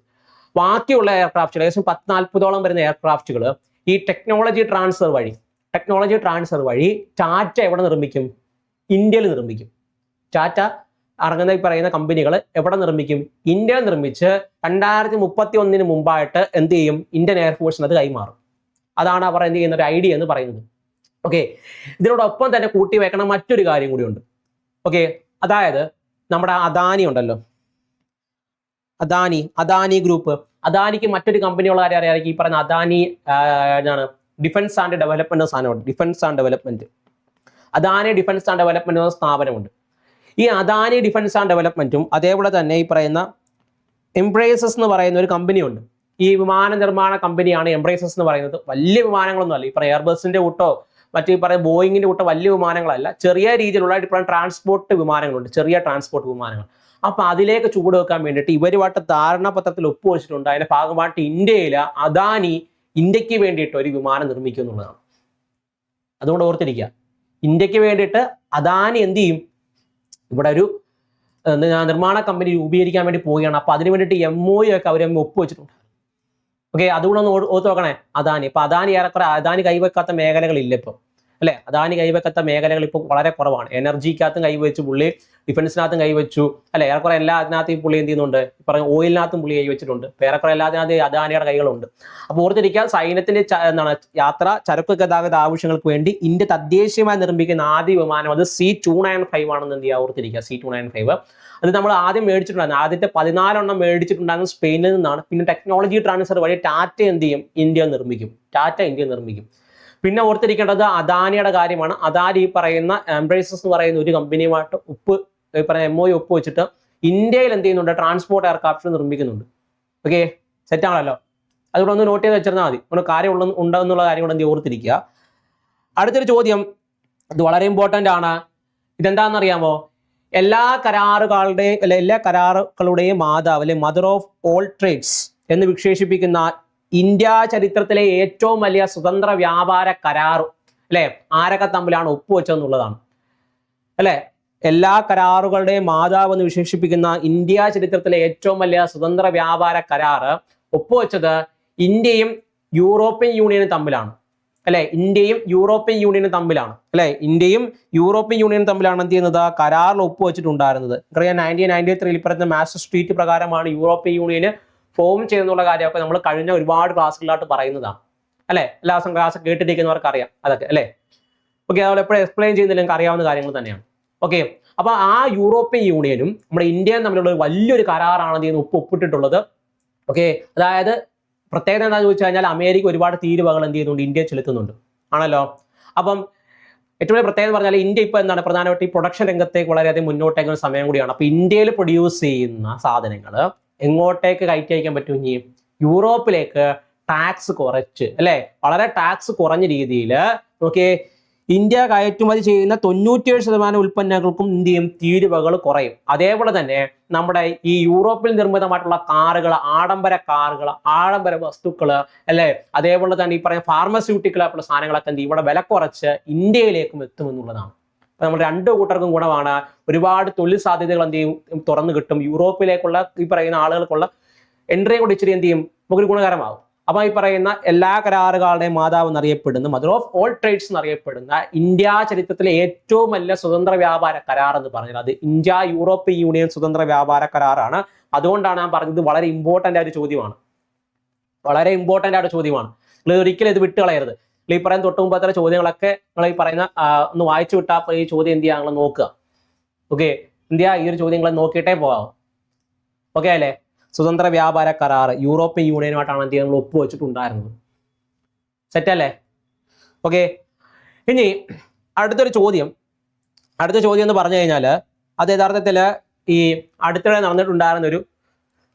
ബാക്കിയുള്ള എയർക്രാഫ്റ്റുകൾ ഏകദേശം പത്ത് നാൽപ്പതോളം വരുന്ന എയർക്രാഫ്റ്റുകൾ ഈ ടെക്നോളജി ട്രാൻസ്ഫർ വഴി ടെക്നോളജി ട്രാൻസ്ഫർ വഴി ടാറ്റ എവിടെ നിർമ്മിക്കും? ഇന്ത്യയിൽ നിർമ്മിക്കും. ടാറ്റ ഇറങ്ങുന്ന ഈ പറയുന്ന കമ്പനികൾ എവിടെ നിർമ്മിക്കും? ഇന്ത്യയിൽ നിർമ്മിച്ച് രണ്ടായിരത്തി മുപ്പത്തി ഒന്നിന് മുമ്പായിട്ട് എന്ത് ചെയ്യും? ഇന്ത്യൻ എയർഫോഴ്സിന് അത് കൈമാറും. അതാണ് അവർ എന്ത് ചെയ്യുന്ന ഒരു ഐഡിയ എന്ന് പറയുന്നത്. ഓക്കെ ഇതിനോടൊപ്പം തന്നെ കൂട്ടി വെക്കണം മറ്റൊരു കാര്യം കൂടിയുണ്ട്. ഓക്കെ അതായത് നമ്മുടെ അദാനി ഉണ്ടല്ലോ. അദാനി അദാനി ഗ്രൂപ്പ് അദാനിക്ക് മറ്റൊരു കമ്പനിയുള്ള കാര്യം അറിയാം? ഈ പറഞ്ഞ അദാനി എന്താണ്? ഡിഫൻസ് ആൻഡ് ഡെവലപ്മെന്റ് സാധനമുണ്ട്. Defence and development Adani defence and development എന്ന സ്ഥാപനമുണ്ട്. ഈ അദാനി ഡിഫൻസ് ആൻഡ് ഡെവലപ്മെന്റും അതേപോലെ തന്നെ ഈ പറയുന്ന എംബ്രേസസ് എന്ന് പറയുന്ന ഒരു കമ്പനിയുണ്ട് ഈ വിമാന നിർമ്മാണ കമ്പനിയാണ് എംബ്രേസസ് എന്ന് പറയുന്നത്. വലിയ വിമാനങ്ങളൊന്നും അല്ല ഈ പറയുന്ന എയർബസിന്റെ കൂട്ടോ മറ്റു ഈ പറയുന്ന ബോയിങ്ങിന്റെ കൂട്ടോ വലിയ വിമാനങ്ങളല്ല. ചെറിയ രീതിയിലുള്ള ഇപ്പോൾ ട്രാൻസ്പോർട്ട് വിമാനങ്ങളുണ്ട്. ചെറിയ ട്രാൻസ്പോർട്ട് വിമാനങ്ങൾ. അപ്പൊ അതിലേക്ക് ചൂട് വെക്കാൻ വേണ്ടിയിട്ട് ഇവരുമായിട്ട് ധാരണാപത്രത്തിൽ ഒപ്പുവെച്ചിട്ടുണ്ട്. അതിന്റെ ഭാഗമായിട്ട് ഇന്ത്യയിൽ അദാനി ഇന്ത്യയ്ക്ക് വേണ്ടിയിട്ട് ഒരു വിമാനം നിർമ്മിക്കും എന്നുള്ളതാണ്. അതുകൊണ്ട് ഓർത്തിരിക്കുക. ഇന്ത്യയ്ക്ക് വേണ്ടിയിട്ട് അദാനി എന്ത് ചെയ്യും? ഇവിടെ ഒരു നിർമ്മാണ കമ്പനി രൂപീകരിക്കാൻ വേണ്ടി പോവുകയാണ്. അപ്പൊ അതിന് വേണ്ടിയിട്ട് എം ഒ ഒക്കെ അവർ ഒപ്പുവെച്ചിട്ടുണ്ട്. ഓക്കെ അതുകൊണ്ടൊന്ന് ഓർത്ത് നോക്കണേ അദാനി. അപ്പൊ അദാനി ഏറെക്കുറെ അദാനി കൈവെക്കാത്ത മേഖലകളില്ല ഇപ്പൊ. അല്ലെ? അദാനി കൈവെക്കാത്ത മേഖലകൾ ഇപ്പോൾ വളരെ കുറവാണ്. എനർജിക്കകത്തും കൈവച്ചു പുള്ളി ഡിഫൻസിനകത്തും കൈവച്ചു അല്ലെ? ഏറെക്കുറെ എല്ലാ അതിനകത്തും പുള്ളി എന്ത് ചെയ്യുന്നുണ്ട് പറഞ്ഞ ഓയിലിനകത്തും പുള്ളി കൈവച്ചിട്ടുണ്ട്. ഇപ്പൊ ഏറെക്കുറെ എല്ലാത്തിനകത്ത് അദാനിയുടെ കൈകളുണ്ട്. അപ്പോൾ ഓർത്തിരിക്കുക സൈന്യത്തിന്റെ എന്താണ് യാത്ര ചരക്ക് ഗതാഗത ആവശ്യങ്ങൾക്ക് വേണ്ടി ഇന്ത്യ തദ്ദേശീയമായി നിർമ്മിക്കുന്ന ആദ്യ വിമാനം അത് സി ടു നയൻ ഫൈവ് ആണെന്ന് എന്ത് ചെയ്യുക? ഓർത്തിരിക്കുക സി ടു നയൻ ഫൈവ്. അത് നമ്മൾ ആദ്യം മേടിച്ചിട്ടുണ്ടായിരുന്നു. ആദ്യത്തെ പതിനാലെണ്ണം മേടിച്ചിട്ടുണ്ടായിരുന്നത് സ്പെയിനിൽ നിന്നാണ്. പിന്നെ ടെക്നോളജി ട്രാൻസ്ഫർ വഴി ടാറ്റ എന്ത് ചെയ്യും? ഇന്ത്യ നിർമ്മിക്കും. ടാറ്റ ഇന്ത്യ നിർമ്മിക്കും. പിന്നെ ഓർത്തിരിക്കേണ്ടത് അദാനിയുടെ കാര്യമാണ്. അദാനി പറയുന്ന എംബ്രേസസ് എന്ന് പറയുന്ന ഒരു കമ്പനിയുമായിട്ട് ഉപ്പ് പറയുന്ന എം ഒ ഒപ്പ് വെച്ചിട്ട് ഇന്ത്യയിൽ എന്ത് ചെയ്യുന്നുണ്ട്? ട്രാൻസ്പോർട്ട് എയർക്രാഫ്റ്റ് നിർമ്മിക്കുന്നുണ്ട്. ഓക്കെ സെറ്റ് ആണല്ലോ. അതുകൂടെ ഒന്ന് നോട്ട് ചെയ്ത് വെച്ചിരുന്നാൽ മതി. ഒന്ന് കാര്യം ഉള്ള ഉണ്ടെന്നുള്ള കാര്യം കൂടെ എന്ത് ഓർത്തിരിക്കുക. അടുത്തൊരു ചോദ്യം. ഇത് വളരെ ഇമ്പോർട്ടന്റ് ആണ്. ഇതെന്താണെന്നറിയാമോ എല്ലാ കരാറുകളുടെയും അല്ലെ എല്ലാ കരാറുകളുടെയും മാതാവ് അല്ലെ മദർ ഓഫ് ഓൾ ട്രേഡ്സ് എന്ന് വിശേഷിപ്പിക്കുന്ന ഇന്ത്യ ചരിത്രത്തിലെ ഏറ്റവും വലിയ സ്വതന്ത്ര വ്യാപാര കരാർ അല്ലെ? ആരൊക്കെ തമ്മിലാണ് ഒപ്പുവെച്ചതെന്നുള്ളതാണ്. അല്ലെ? എല്ലാ കരാറുകളുടെയും മാതാവ് എന്ന് വിശേഷിപ്പിക്കുന്ന ഇന്ത്യ ചരിത്രത്തിലെ ഏറ്റവും വലിയ സ്വതന്ത്ര വ്യാപാര കരാറ് ഒപ്പുവെച്ചത് ഇന്ത്യയും യൂറോപ്യൻ യൂണിയനും തമ്മിലാണ്. അല്ലെ? ഇന്ത്യയും യൂറോപ്യൻ യൂണിയനും തമ്മിലാണ്. അല്ലെ? ഇന്ത്യയും യൂറോപ്യൻ യൂണിയനും തമ്മിലാണ് എന്ത് ചെയ്യുന്നത്? കരാറിൽ ഒപ്പുവെച്ചിട്ടുണ്ടായിരുന്നത്. നയന്റീൻ നയന്റി ത്രീയിൽ പറയുന്ന മാസ്റ്റർ സ്ട്രീറ്റ് പ്രകാരമാണ് യൂറോപ്യൻ യൂണിയന് ഫോം ചെയ്യുന്നുള്ള കാര്യമൊക്കെ നമ്മൾ കഴിഞ്ഞ ഒരുപാട് ക്ലാസ്സുകളിലായിട്ട് പറയുന്നതാണ് അല്ലെ? എല്ലാ ദിവസം ക്ലാസ് കേട്ടിരിക്കുന്നവർക്ക് അറിയാം. അതൊക്കെ അല്ലേ? ഓക്കെ അതുപോലെ എപ്പോഴും എക്സ്പ്ലെയിൻ ചെയ്യുന്നില്ല നിങ്ങൾക്ക് അറിയാവുന്ന കാര്യങ്ങൾ തന്നെയാണ്. ഓക്കെ അപ്പൊ ആ യൂറോപ്യൻ യൂണിയനും നമ്മുടെ ഇന്ത്യയും തമ്മിലുള്ള ഒരു വലിയൊരു കരാറാണ് ഇന്ന് ഒപ്പ് ഒപ്പിട്ടിട്ടുള്ളത്. ഓക്കെ അതായത് പ്രത്യേകത എന്താണെന്ന് ചോദിച്ചു കഴിഞ്ഞാൽ അമേരിക്ക ഒരുപാട് തീരുവകൾ എന്ത് ചെയ്യുന്നുണ്ട്? ഇന്ത്യ ചെലുത്തുന്നുണ്ട്. ആണല്ലോ? അപ്പം ഏറ്റവും പ്രത്യേകത പറഞ്ഞാൽ ഇന്ത്യ ഇപ്പോൾ എന്താണ്? പ്രധാനമായിട്ട് ഈ പ്രൊഡക്ഷൻ രംഗത്തേക്ക് വളരെയധികം മുന്നോട്ടേക്കുന്ന സമയം കൂടിയാണ്. അപ്പോൾ ഇന്ത്യയിൽ പ്രൊഡ്യൂസ് ചെയ്യുന്ന സാധനങ്ങൾ എങ്ങോട്ടേക്ക് കയറ്റി അയക്കാൻ പറ്റും ഇനി? യൂറോപ്പിലേക്ക് ടാക്സ് കുറച്ച് അല്ലെ? വളരെ ടാക്സ് കുറഞ്ഞ രീതിയിൽ നോക്കിയേ ഇന്ത്യ കയറ്റുമതി ചെയ്യുന്ന തൊണ്ണൂറ്റിയേഴ് ശതമാനം ഉൽപ്പന്നങ്ങൾക്കും ഇന്ത്യയും തീരുവകൾ കുറയും. അതേപോലെ തന്നെ നമ്മുടെ ഈ യൂറോപ്പിൽ നിർമ്മിതമായിട്ടുള്ള കാറുകൾ ആഡംബര കാറുകൾ ആഡംബര വസ്തുക്കൾ അല്ലെ? അതേപോലെ തന്നെ ഈ പറയുന്ന ഫാർമസ്യൂട്ടിക്കൽ ആയിട്ടുള്ള സാധനങ്ങളൊക്കെ ഇവിടെ വില കുറച്ച് ഇന്ത്യയിലേക്കും എത്തുമെന്നുള്ളതാണ് നമ്മൾ രണ്ട് കൂട്ടർക്കും ഗുണമാണ്. ഒരുപാട് തൊഴിൽ സാധ്യതകൾ എന്ത് ചെയ്യും? തുറന്നു കിട്ടും. യൂറോപ്പിലേക്കുള്ള ഈ പറയുന്ന ആളുകൾക്കുള്ള എൻട്രിയും കൂടി ഇച്ചിരി എന്ത് ചെയ്യും? നമുക്കൊരു ഗുണകരമാകും. അപ്പൊ ഈ പറയുന്ന എല്ലാ കരാറുകളുടെയും മാതാവ് എന്നറിയപ്പെടുന്ന മദർ ഓഫ് ഓൾ ട്രേഡ്സ് എന്നറിയപ്പെടുന്ന ഇന്ത്യ ചരിത്രത്തിലെ ഏറ്റവും വലിയ സ്വതന്ത്ര വ്യാപാര കരാർ എന്ന് പറഞ്ഞത് അത് ഇന്ത്യ യൂറോപ്യൻ യൂണിയൻ സ്വതന്ത്ര വ്യാപാര കരാറാണ്. അതുകൊണ്ടാണ് ഞാൻ പറഞ്ഞത് വളരെ ഇമ്പോർട്ടന്റ് ആയ ഒരു ചോദ്യമാണ്. വളരെ ഇമ്പോർട്ടന്റ് ആയ ചോദ്യമാണ്. നിങ്ങൾ ഒരിക്കലും ഇത് വിട്ട് കളയരുത് നിങ്ങൾ ഈ പറയുന്ന തൊട്ട് മുമ്പത്തെ ചോദ്യങ്ങളൊക്കെ നിങ്ങൾ ഈ പറയുന്ന ഒന്ന് വായിച്ചു വിട്ടാൽ ഈ ചോദ്യം എന്ത് ചെയ്യാൻ നിങ്ങൾ നോക്കുക. ഓക്കെ എന്ത് ചെയ്യാ? ഈ ഒരു ചോദ്യങ്ങളെ നോക്കിയിട്ടേ പോകാം ഓക്കെ അല്ലേ? സ്വതന്ത്ര വ്യാപാര കരാർ യൂറോപ്യൻ യൂണിയനുമായിട്ടാണ് എന്ത് ചെയ്യുന്നത്? നമ്മൾ ഒപ്പുവെച്ചിട്ടുണ്ടായിരുന്നത് സെറ്റ് അല്ലേ? ഓക്കെ ഇനി അടുത്തൊരു ചോദ്യം. അടുത്ത ചോദ്യം എന്ന് പറഞ്ഞു കഴിഞ്ഞാൽ അത് യഥാർത്ഥത്തിൽ ഈ അടുത്തിടെ നടന്നിട്ടുണ്ടായിരുന്ന ഒരു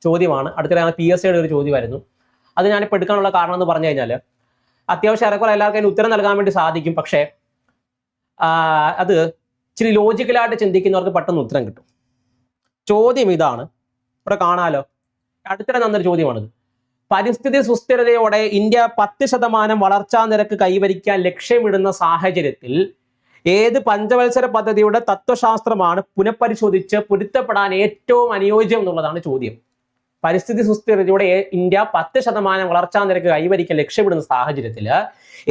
ചോദ്യമാണ്. അടുത്തിടെ പി എസ് സിയുടെ ഒരു ചോദ്യമായിരുന്നു. അത് ഞാനിപ്പോൾ എടുക്കാനുള്ള കാരണം എന്ന് പറഞ്ഞു കഴിഞ്ഞാൽ അത്യാവശ്യം ഏറെക്കുറെ എല്ലാവർക്കും അതിന് ഉത്തരം നൽകാൻ വേണ്ടി സാധിക്കും. പക്ഷേ അത് ഇച്ചിരി ലോജിക്കലായിട്ട് ചിന്തിക്കുന്നവർക്ക് പെട്ടെന്ന് ഉത്തരം കിട്ടും. ചോദ്യം ഇതാണ്. ഇവിടെ കാണാലോ? അടുത്തിടെ നന്നൊരു ചോദ്യമാണിത്. പരിസ്ഥിതി സുസ്ഥിരതയോടെ ഇന്ത്യ പത്ത് ശതമാനം വളർച്ചാ നിരക്ക് കൈവരിക്കാൻ ലക്ഷ്യമിടുന്ന സാഹചര്യത്തിൽ ഏത് പഞ്ചവത്സര പദ്ധതിയുടെ തത്വശാസ്ത്രമാണ് പുനഃപരിശോധിച്ച് പൊരുത്തപ്പെടാൻ ഏറ്റവും അനുയോജ്യം എന്നുള്ളതാണ് ചോദ്യം. പരിസ്ഥിതി സുസ്ഥിരതയുടെ ഇന്ത്യ പത്ത് ശതമാനം വളർച്ചാ നിരക്ക് കൈവരിക്കാൻ ലക്ഷ്യമിടുന്ന സാഹചര്യത്തിൽ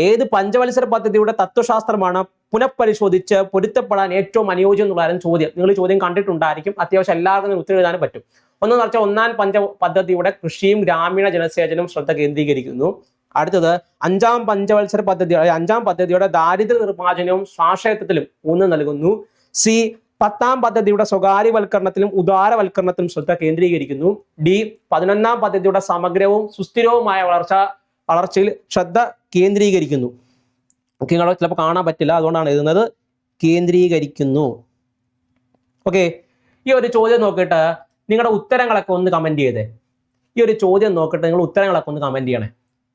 ഏത് പഞ്ചവത്സര പദ്ധതിയുടെ തത്വശാസ്ത്രമാണ് പുനഃപരിശോധിച്ച് പൊരുത്തപ്പെടാൻ ഏറ്റവും അനുയോജ്യം എന്നുള്ളതാണ് ചോദ്യം. നിങ്ങൾ ചോദ്യം കണ്ടിട്ടുണ്ടായിരിക്കും. അത്യാവശ്യം എല്ലാവർക്കും ഉത്തരം എഴുതാനും പറ്റും. ഒന്നെന്ന് വെച്ചാൽ ഒന്നാം പഞ്ച പദ്ധതിയുടെ കൃഷിയും ഗ്രാമീണ ജലസേചനവും ശ്രദ്ധ കേന്ദ്രീകരിക്കുന്നു. അടുത്തത് അഞ്ചാം പഞ്ചവത്സര പദ്ധതി അഞ്ചാം പദ്ധതിയുടെ ദാരിദ്ര്യ നിർമ്മാർജനവും സ്വാശ്രയത്വത്തിലും ഊന്നൽ നൽകുന്നു. സി പത്താം പദ്ധതിയുടെ സ്വകാര്യവൽക്കരണത്തിലും ഉദാരവൽക്കരണത്തിലും ശ്രദ്ധ കേന്ദ്രീകരിക്കുന്നു. ഡി പതിനൊന്നാം പദ്ധതിയുടെ സമഗ്രവും സുസ്ഥിരവുമായ വളർച്ച വളർച്ചയിൽ ശ്രദ്ധ കേന്ദ്രീകരിക്കുന്നു. നിങ്ങളെ ചിലപ്പോൾ കാണാൻ പറ്റില്ല അതുകൊണ്ടാണ് എഴുതുന്നത് കേന്ദ്രീകരിക്കുന്നു. ഓക്കെ ഈ ഒരു ചോദ്യം നോക്കിയിട്ട് നിങ്ങളുടെ ഉത്തരങ്ങളൊക്കെ ഒന്ന് കമന്റ് ചെയ്തേ. ഈ ഒരു ചോദ്യം നോക്കിയിട്ട് നിങ്ങൾ ഉത്തരങ്ങളൊക്കെ ഒന്ന് കമന്റ് ചെയ്യണേ.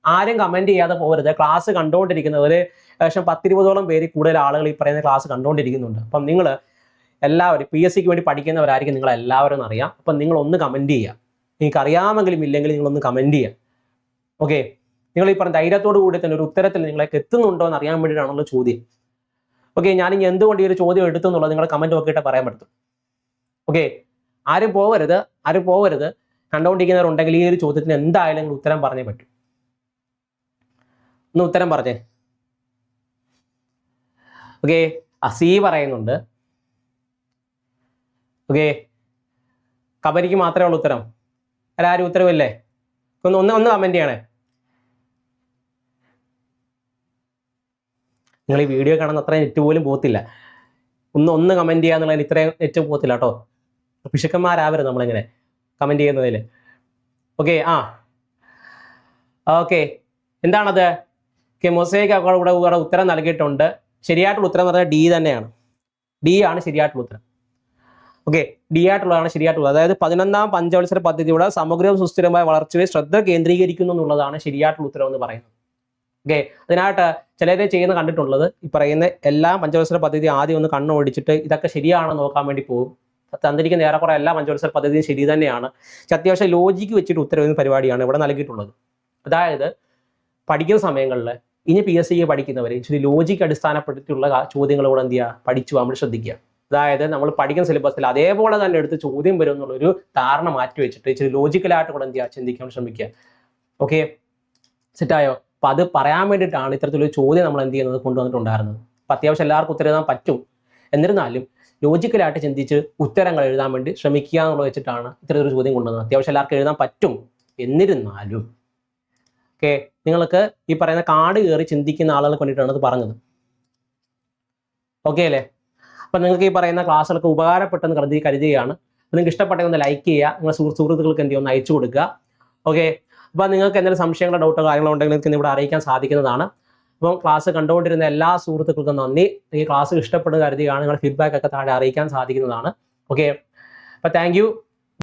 ആരും കമന്റ് ചെയ്യാതെ പോകരുത് ക്ലാസ് കണ്ടുകൊണ്ടിരിക്കുന്നവർ ഏകദേശം പത്തിരുപതോളം പേര് കൂടുതൽ ആളുകൾ ഈ പറയുന്ന ക്ലാസ് കണ്ടുകൊണ്ടിരിക്കുന്നുണ്ട് അപ്പം നിങ്ങൾ എല്ലാവരും പി എസ് സിക്ക് വേണ്ടി പഠിക്കുന്നവരായിരിക്കും നിങ്ങൾ എല്ലാവരും അറിയാം. അപ്പം നിങ്ങൾ ഒന്ന് കമന്റ് ചെയ്യുക. നിങ്ങൾക്ക് അറിയാമെങ്കിലും ഇല്ലെങ്കിൽ നിങ്ങളൊന്ന് കമന്റ് ചെയ്യുക. ഓക്കെ നിങ്ങൾ ഈ പറഞ്ഞ ധൈര്യത്തോടു കൂടി തന്നെ ഒരു ഉത്തരത്തിൽ നിങ്ങളേക്ക് എത്തുന്നുണ്ടോ എന്ന് അറിയാൻ വേണ്ടിയിട്ടാണല്ലോ ചോദ്യം. ഓക്കെ ഞാൻ ഇനി എന്തുകൊണ്ട് ഈ ഒരു ചോദ്യം എടുത്തു എന്നുള്ളത് നിങ്ങളുടെ കമന്റ് നോക്കിയിട്ട് പറയാൻ പറ്റും. ഓക്കെ ആരും പോകരുത് ആരും പോകരുത് കണ്ടുകൊണ്ടിരിക്കുന്നവരുണ്ടെങ്കിൽ ഈ ഒരു ചോദ്യത്തിന് എന്തായാലും നിങ്ങൾ ഉത്തരം പറഞ്ഞേ പറ്റൂ. ഒന്ന് ഉത്തരം പറഞ്ഞേ. ഓക്കെ അസീ പറയുന്നുണ്ട്. ഓക്കെ കബരിക്ക് മാത്രമേ ഉള്ളൂ ഉത്തരം. അല്ല ആരും ഉത്തരവില്ലേ? ഒന്ന് ഒന്ന് ഒന്ന് കമന്റ് ചെയ്യണേ. നിങ്ങൾ ഈ വീഡിയോ കാണുന്ന അത്രയും നെറ്റ് പോലും പോകത്തില്ല. ഒന്ന് ഒന്ന് കമന്റ് ചെയ്യുക എന്നുള്ളതിന് ഇത്രയും നെറ്റ് പോകത്തില്ല കേട്ടോ. പിശുക്കന്മാരാവരുത് നമ്മളിങ്ങനെ കമന്റ് ചെയ്യുന്നതിൽ ഓക്കെ ആ. ഓക്കെ എന്താണത്? ഓക്കെ മൊസൈക്ക് അവിടെ ഉത്തരം നൽകിയിട്ടുണ്ട്. ശരിയായിട്ടുള്ള ഉത്തരം എന്ന് പറഞ്ഞാൽ ഡി തന്നെയാണ്. ഡി ആണ് ശരിയായിട്ടുള്ള ഉത്തരം. ഓക്കെ ഡി ആയിട്ടുള്ളതാണ് ശരിയായിട്ടുള്ളത്. അതായത് പതിനൊന്നാം പഞ്ചവത്സര പദ്ധതിയുടെ സമഗ്രവും സുസ്ഥിരമായ വളർച്ചയെ ശ്രദ്ധ കേന്ദ്രീകരിക്കുന്നു എന്നുള്ളതാണ് ശരിയായിട്ടുള്ള ഉത്തരം എന്ന് പറയുന്നത്. ഓക്കെ അതിനായിട്ട് ചിലരെ ചെയ്യുന്ന കണ്ടിട്ടുള്ളത് ഈ പറയുന്ന എല്ലാ പഞ്ചവത്സര പദ്ധതി ആദ്യം ഒന്ന് കണ്ണോടിച്ചിട്ട് ഇതൊക്കെ ശരിയാണെന്ന് നോക്കാൻ വേണ്ടി പോകും. തന്നിരിക്കുന്ന ഏറെക്കുറെ എല്ലാ പഞ്ചവത്സര പദ്ധതിയും ശരി തന്നെയാണ്. അത്യാവശ്യം ലോജിക്ക് വെച്ചിട്ട് ഉത്തരവുന്ന പരിപാടിയാണ് ഇവിടെ നൽകിയിട്ടുള്ളത്. അതായത് പഠിക്കുന്ന സമയങ്ങളിൽ ഇനി പി എസ് സിക്ക് പഠിക്കുന്നവർ ഇച്ചിരി ലോജിക്ക് അടിസ്ഥാനപ്പെടുത്തിയുള്ള ചോദ്യങ്ങളോട് എന്ത് ചെയ്യുക? പഠിച്ചു വേണ്ടി ശ്രദ്ധിക്കുക. അതായത് നമ്മൾ പഠിക്കുന്ന സിലബസിൽ അതേപോലെ തന്നെ എടുത്ത് ചോദ്യം വരും എന്നുള്ളൊരു ധാരണ മാറ്റി വെച്ചിട്ട് ഇച്ചിരി ലോജിക്കലായിട്ട് കൂടെ എന്ത് ചെയ്യുക? ചിന്തിക്കാൻ ശ്രമിക്കുക. ഓക്കെ സെറ്റായോ അപ്പൊ അത് പറയാൻ വേണ്ടിയിട്ടാണ് ഇത്തരത്തിലൊരു ചോദ്യം നമ്മൾ എന്ത് ചെയ്യുന്നത്? കൊണ്ടുവന്നിട്ടുണ്ടായിരുന്നത്. അപ്പൊ അത്യാവശ്യം എല്ലാവർക്കും ഉത്തരം എഴുതാൻ പറ്റും. എന്നിരുന്നാലും ലോജിക്കലായിട്ട് ചിന്തിച്ച് ഉത്തരങ്ങൾ എഴുതാൻ വേണ്ടി ശ്രമിക്കുക എന്നുള്ളത് വെച്ചിട്ടാണ് ഇത്തരത്തിലൊരു ചോദ്യം കൊണ്ടുവന്നത്. അത്യാവശ്യം എല്ലാവർക്കും എഴുതാൻ പറ്റും. എന്നിരുന്നാലും ഓക്കെ നിങ്ങൾക്ക് ഈ പറയുന്ന കാട് കയറി ചിന്തിക്കുന്ന ആളുകൾക്ക് വേണ്ടിയിട്ടാണ് അത് പറഞ്ഞത്. ഓക്കെ അല്ലേ? അപ്പം നിങ്ങൾക്ക് ഈ പറയുന്ന ക്ലാസ്സുകൾക്ക് ഉപകാരപ്പെട്ടെന്ന് കരുതി കരുതുകയാണ്. നിങ്ങൾക്ക് ഇഷ്ടപ്പെട്ടെങ്കിൽ ഒന്ന് ലൈക്ക് ചെയ്യുക. നിങ്ങളുടെ സുഹൃത്ത് സുഹൃത്തുക്കൾക്ക് എന്ത് ചെയ്യുക ഒന്ന് അയച്ചു കൊടുക്കുക. ഓക്കെ അപ്പോൾ നിങ്ങൾക്ക് എന്തെങ്കിലും സംശയങ്ങളോ ഡൗട്ടോ കാര്യങ്ങളോ ഉണ്ടെങ്കിൽ നിങ്ങൾക്ക് ഇവിടെ അറിയിക്കാൻ സാധിക്കുന്നതാണ്. അപ്പോൾ ക്ലാസ് കണ്ടുകൊണ്ടിരുന്ന എല്ലാ സുഹൃത്തുക്കൾക്കും നന്ദി. ഈ ക്ലാസ് ഇഷ്ടപ്പെടുന്ന കരുതിയാണ് നിങ്ങളുടെ ഫീഡ്ബാക്ക് ഒക്കെ താഴെ അറിയിക്കാൻ സാധിക്കുന്നതാണ്. ഓക്കെ അപ്പോൾ താങ്ക്